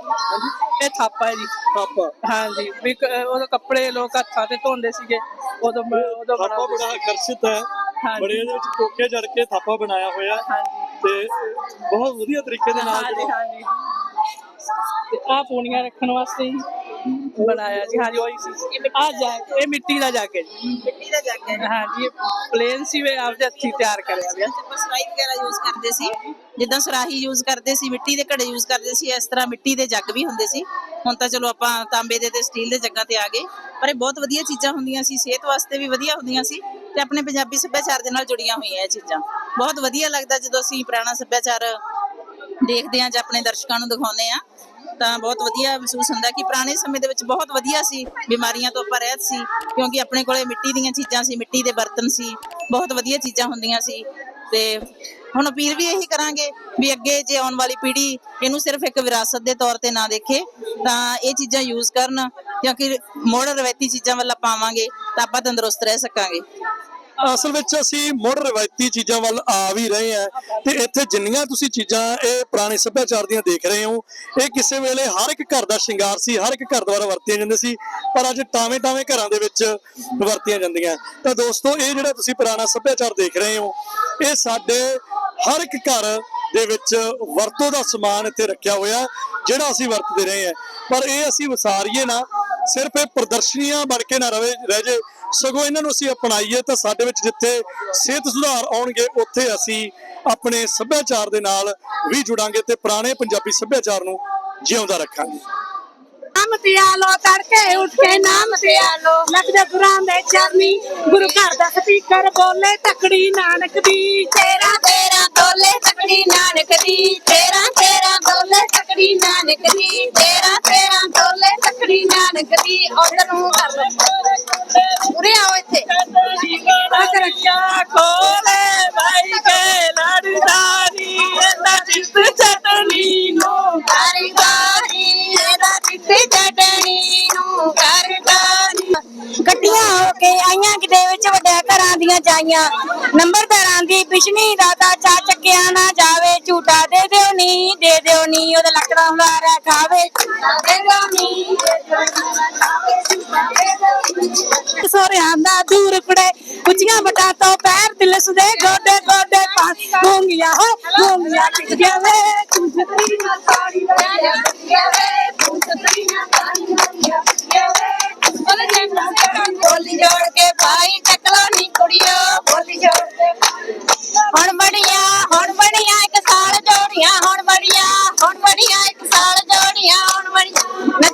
ਇਹ ਥਾਪਾ ਹੈ ਜੀ। ਪਾਪਾ ਹਾਂਜੀ। ਵੀ ਕ- ਉਦੋਂ ਕੱਪੜੇ ਲੋਕ ਹੱਥਾਂ ਤੇ ਧੋਂਦੇ ਸੀਗੇ। ਉਦੋਂ ਬ- ਉਦੋਂ ਥਾਪਾ ਬਣਾਉਂਦੇ ਬੜਾ ਆਕਰਸ਼ਿਤ ਹੈ। ਹਾਂਜੀ। ਬੜੇ ਇਹਦੇ ਵਿੱਚ ਕੋਕੇ ਜੜ ਕੇ ਥਾਪਾ ਬਣਾਇਆ ਹੋਇਆ। ਹਾਂਜੀ। ਤੇ ਬਹੁਤ ਵਧੀਆ ਤਰੀਕੇ ਦੇ ਨਾਲ ਹਾਂਜੀ ਹਾਂਜੀ। ਤੇ ਆ ਪੂਣੀਆਂ ਰੱਖਣ ਵਾਸਤੇ ਹੀ ਬਣਾਇਆ ਜੀ। ਹਾਂਜੀ ਉਹੀ ਸੀ। ਆ ਜਾ ਇਹ ਮਿੱਟੀ ਦਾ ਜੈਕਟ ਮਿੱਟੀ ਦਾ ਜੱਗ ਹੈ ਹਾਂਜੀ ਇਹ ਪਲੇਨ ਸੀ ਵੇ ਆਪਦੇ ਹੱਥੀ ਤਿਆਰ ਕਰਿਆ ਗਿਆ ਆਪਾਂ ਸਰਾਈ ਵਗੈਰਾ ਯੂਜ਼ ਕਰਦੇ ਸੀ। ਜਿੱਦਾਂ ਸਰਾਹੀ ਯੂਜ਼ ਕਰਦੇ ਸੀ ਮਿੱਟੀ ਦੇ ਘੜੇ ਯੂਜ਼ ਕਰਦੇ ਸੀ ਇਸ ਤਰ੍ਹਾਂ ਮਿੱਟੀ ਦੇ ਜੱਗ ਵੀ ਹੁੰਦੇ ਸੀ। ਹੁਣ ਤਾਂ ਚਲੋ ਆਪਾਂ ਤਾਂਬੇ ਦੇ ਤੇ ਸਟੀਲ ਦੇ ਜੱਗਾਂ ਤੇ ਆ ਗਏ। ਪਰ ਇਹ ਬਹੁਤ ਵਧੀਆ ਚੀਜ਼ਾਂ ਹੁੰਦੀਆਂ ਸੀ ਸਿਹਤ ਵਾਸਤੇ ਵੀ ਵਧੀਆ ਹੁੰਦੀਆਂ ਸੀ ਤੇ ਆਪਣੇ ਪੰਜਾਬੀ ਸੱਭਿਆਚਾਰ ਦੇ ਨਾਲ ਜੁੜੀਆਂ ਹੋਈਆਂ ਇਹ ਚੀਜ਼ਾਂ। ਬਹੁਤ ਵਧੀਆ ਲੱਗਦਾ ਜਦੋਂ ਅਸੀਂ ਪੁਰਾਣਾ ਸੱਭਿਆਚਾਰ ਦੇਖਦੇ ਹਾਂ ਜਾਂ ਆਪਣੇ ਦਰਸ਼ਕਾਂ ਨੂੰ ਦਿਖਾਉਂਦੇ ਆ ਤਾਂ ਬਹੁਤ ਵਧੀਆ ਮਹਿਸੂਸ ਹੁੰਦਾ ਕਿ ਪੁਰਾਣੇ ਸਮੇਂ ਦੇ ਵਿੱਚ ਬਹੁਤ ਵਧੀਆ ਸੀ, ਬਿਮਾਰੀਆਂ ਤੋਂ ਆਪਾਂ ਰਹਿਤ ਸੀ, ਕਿਉਂਕਿ ਆਪਣੇ ਕੋਲੇ ਮਿੱਟੀ ਦੀਆਂ ਚੀਜ਼ਾਂ ਸੀ, ਮਿੱਟੀ ਦੇ ਬਰਤਨ ਸੀ, ਬਹੁਤ ਵਧੀਆ ਚੀਜ਼ਾਂ ਹੁੰਦੀਆਂ ਸੀ। ਤੇ ਹੁਣ ਅਪੀਲ ਵੀ ਇਹੀ ਕਰਾਂਗੇ ਵੀ ਅੱਗੇ ਜੇ ਆਉਣ ਵਾਲੀ ਪੀੜ੍ਹੀ ਇਹਨੂੰ ਸਿਰਫ ਇੱਕ ਵਿਰਾਸਤ ਦੇ ਤੌਰ ਤੇ ਨਾ ਦੇਖੇ, ਤਾਂ ਇਹ ਚੀਜ਼ਾਂ ਯੂਜ਼ ਕਰਨ, ਕਿਉਂਕਿ ਮੋੜ ਰਵਾਇਤੀ ਚੀਜ਼ਾਂ ਵੱਲ ਆਪਾਂ ਆਵਾਂਗੇ, ਤਾਂ ਆਪਾਂ ਤੰਦਰੁਸਤ ਰਹਿ ਸਕਾਂਗੇ। ਅਸਲ ਵਿੱਚ ਅਸੀਂ ਮੁੜ ਰਵਾਇਤੀ ਚੀਜ਼ਾਂ ਵੱਲ ਆ ਵੀ ਰਹੇ ਹਾਂ ਤੇ ਇੱਥੇ ਜਿੰਨੀਆਂ ਤੁਸੀਂ ਚੀਜ਼ਾਂ ਇਹ ਪੁਰਾਣੇ ਸੱਭਿਆਚਾਰ ਦੀਆਂ ਦੇਖ ਰਹੇ ਹੋ, ਇਹ ਕਿਸੇ ਵੇਲੇ ਹਰ ਇੱਕ ਘਰ ਦਾ ਸ਼ਿੰਗਾਰ ਸੀ, ਹਰ ਇੱਕ ਘਰ ਦੁਆਰਾ ਵਰਤੀਆਂ ਜਾਂਦੇ ਸੀ, ਪਰ ਅੱਜ ਟਾਵੇਂ ਟਾਵੇਂ ਘਰਾਂ ਦੇ ਵਿੱਚ ਵਰਤੀਆਂ ਜਾਂਦੀਆਂ। ਤਾਂ ਦੋਸਤੋ, ਇਹ ਜਿਹੜਾ ਤੁਸੀਂ ਪੁਰਾਣਾ ਸੱਭਿਆਚਾਰ ਦੇਖ ਰਹੇ ਹੋ, ਇਹ ਸਾਡੇ ਹਰ ਇੱਕ ਘਰ ਦੇ ਵਿੱਚ ਵਰਤੋਂ ਦਾ ਸਮਾਨ ਇੱਥੇ ਰੱਖਿਆ ਹੋਇਆ, ਜਿਹੜਾ ਅਸੀਂ ਵਰਤਦੇ ਰਹੇ ਹਾਂ। ਪਰ ਇਹ ਅਸੀਂ ਵਿਸਾਰੀਏ ਨਾ, ਸਿਰਫ ਇਹ ਪ੍ਰਦਰਸ਼ਨੀਆਂ ਬਣ ਕੇ ਨਾ ਰਵੇ ਰਹਿ ਜੇ ਸਗੋਂ ਇਹਨਾਂ ਨੂੰ ਅਸੀਂ ਅਪਣਾਈਏ ਤਾਂ ਸਾਡੇ ਵਿੱਚ ਜਿੱਥੇ ਸਿਹਤ ਸੁਧਾਰ ਆਉਣਗੇ, ਉੱਥੇ ਅਸੀਂ ਆਪਣੇ ਸੱਭਿਆਚਾਰ ਦੇ ਨਾਲ ਵੀ ਜੁੜਾਂਗੇ ਤੇ ਪੁਰਾਣੇ ਪੰਜਾਬੀ ਸੱਭਿਆਚਾਰ ਨੂੰ ਜਿਉਂਦਾ ਰੱਖਾਂਗੇ। ਨਾਮ ਪਿਆਲੋ ਤੜਕੇ ਉੱਠ ਕੇ ਨਾਮ ਪਿਆਲੋ ਲੱਗਦਾ ਗੁਰਾਂ ਦੇ ਚਰਨੀ ਗੁਰੂ ਘਰ ਦਾ ਸਪੀਕਰ ਬੋਲੇ ਤਕੜੀ ਨਾਨਕ ਦੀ। ਤੇਰਾ ਤੇਰਾ ਬੋਲੇ ਤਕੜੀ ਨਾਨਕ ਦੀ ਤੇਰਾ ਤੇਰਾ ਬੋਲੇ ਤਕੜੀ ਨਾਨਕ ਦੀ ਤੇਰਾ ਤੇਰਾ ਬੋਲੇ ਤਕੜੀ ਨਾਨਕ ਦੀ ਉਧਰ ਨੂੰ ਕਰ ਲੋ ਆਓ ਇੱਥੇ। ਤੇ ਚਟਣੀ ਨੂੰ ਕਰਦਾ ਕੱਟੀਆਂ ਹੋ ਕੇ ਆਈਆਂ ਕਿਤੇ ਵਿੱਚ ਵੱਡਿਆ ਘਰਾਂ ਦੀਆਂ ਜਾਈਆਂ। ਨੰਬਰਦਾਰਾਂ ਦੀ ਬਿਸ਼ਨੀ ਦਾਦਾ ਚਾ ਚੱਕਿਆ ਨਾ ਜਾਵੇ, ਝੂਟਾ ਦੇ ਦਿਓ ਨੀ, ਦੇ ਦਿਓ ਨੀ, ਉਹਦਾ ਲੱਕੜਾ ਹੁਲਾਰਾ ਖਾਵੇ। ਦੇ ਦਿਓ ਨੀ। ਦਾ ਦੂਰ ਕੁੜੇ, ਉੱਚੀਆਂ ਬਟਾ ਤੋਂ ਪੈਰ ਤਿਲਸ ਦੇ ਗੋਡੇ ਗੋਡੇ ਪਾ, ਗੂੰਗੀਆਂ ਹੋ, ਗੂੰਗੀਆਂ ਟਿਕ ਗਿਆ ਵੇ ਤੂੰ ਜਤਰੀ ਨਾ ਸਾੜੀ ਬੋਲੀ ਜੋੜ ਕੇ ਭਾਈ ਟਕਲੋ ਨੀ ਕੁੜੀਓ। ਬੋਲੀ ਜੋੜ ਕੇ ਹੁਣ ਬੜੀਆਂ ਹੁਣ ਬੜੀਆਂ ਇੱਕ ਸਾਲ ਜੋੜੀਆਂ, ਹੁਣ ਬੜੀਆਂ ਹੁਣ ਬੜੀਆਂ ਇੱਕ ਸਾਲ ਜੋੜੀਆਂ, ਹੁਣ ਬੜੀਆਂ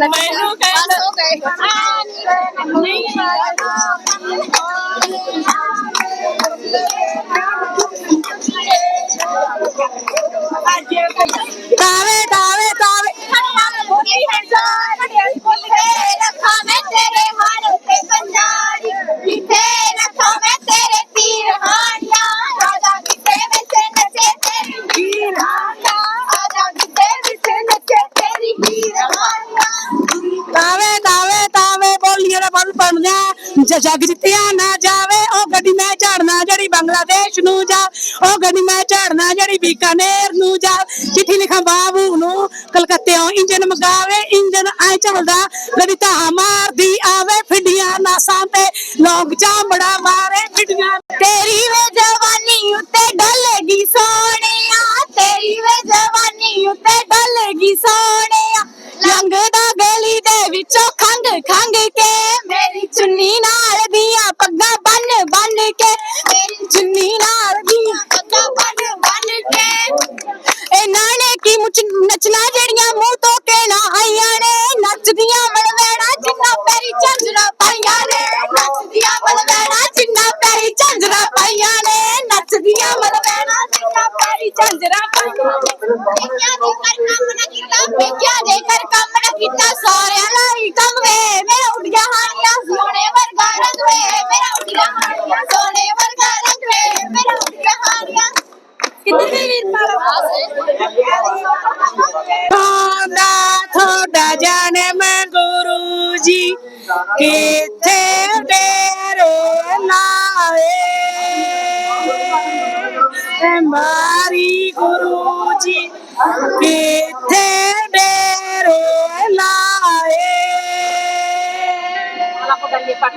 ਚੱਲ ਮੈਂ ਜਿਹੜੀ ਬੀਕਾਨੇਰ ਨੂੰ ਜਾ ਚਿੱਠੀ ਲਿਖਾਂ ਬਾਬੂ ਨੂੰ, ਕਲਕੱਤਿਓਂ ਇੰਜਨ ਮਗਾਵੇ ਇੰਜਨ ਐ ਚੱਲਦਾ ਗੱਡੀ ਤਾਂ ਮਾਰਦੀ ਆਵੇ, ਫਿੱਡੀਆਂ ਨਾਸਾਂ ਤੇ ਲੋਕ ਚਾਂਬੜਾ ਮਾਰੇ, ਫਿੱਡੀਆਂ ਤੇਰੀ ਵੇ ਜਵਾਨੀ ਉੱਤੇ ਡਲੇਗੀ ਸੋਹਣਿਆ, ਤੇਰੀ ਵੇ ਜਵਾਨੀ ਉੱਤੇ ਡਲੇਗੀ ਸੋਹਣਿਆ। ਲੰਘਦਾ ਗਲੀ ਦੇ ਵਿੱਚੋਂ ਖੰਗ ਖੰਗ ਕੇ, ਮੇਰੀ ਚੁੰਨੀ ਨਾਲ ਦੀਆਂ ਪੱਗਾਂ ਬੰਨ ਬੰਨ ਕੇ, ਮੇਰੀ ਚੁੰਨੀ ਨਾਲ ਦੀਆਂ ਪੱਗਾਂ ਬੰਨ ਬੰਨ ਇਹਨਾਂ ਨੇ ਕੀ ਨੱਚਣਾ ਜਿਹੜੀਆਂ ਮੂੰਹ ਤੋਂ ਕਹਿਣਾ ਆਈਆਂ ਨੇ? ਨੱਚਦੀਆਂ ਮਲਵੈਣਾ ਜਿੰਨਾ ਪੈਰੀ ਝੰਜਰਾ ਪਾਈਆਂ ਨੇ। ਨੱਚਦੀਆਂ ਮਲਵੈਣਾ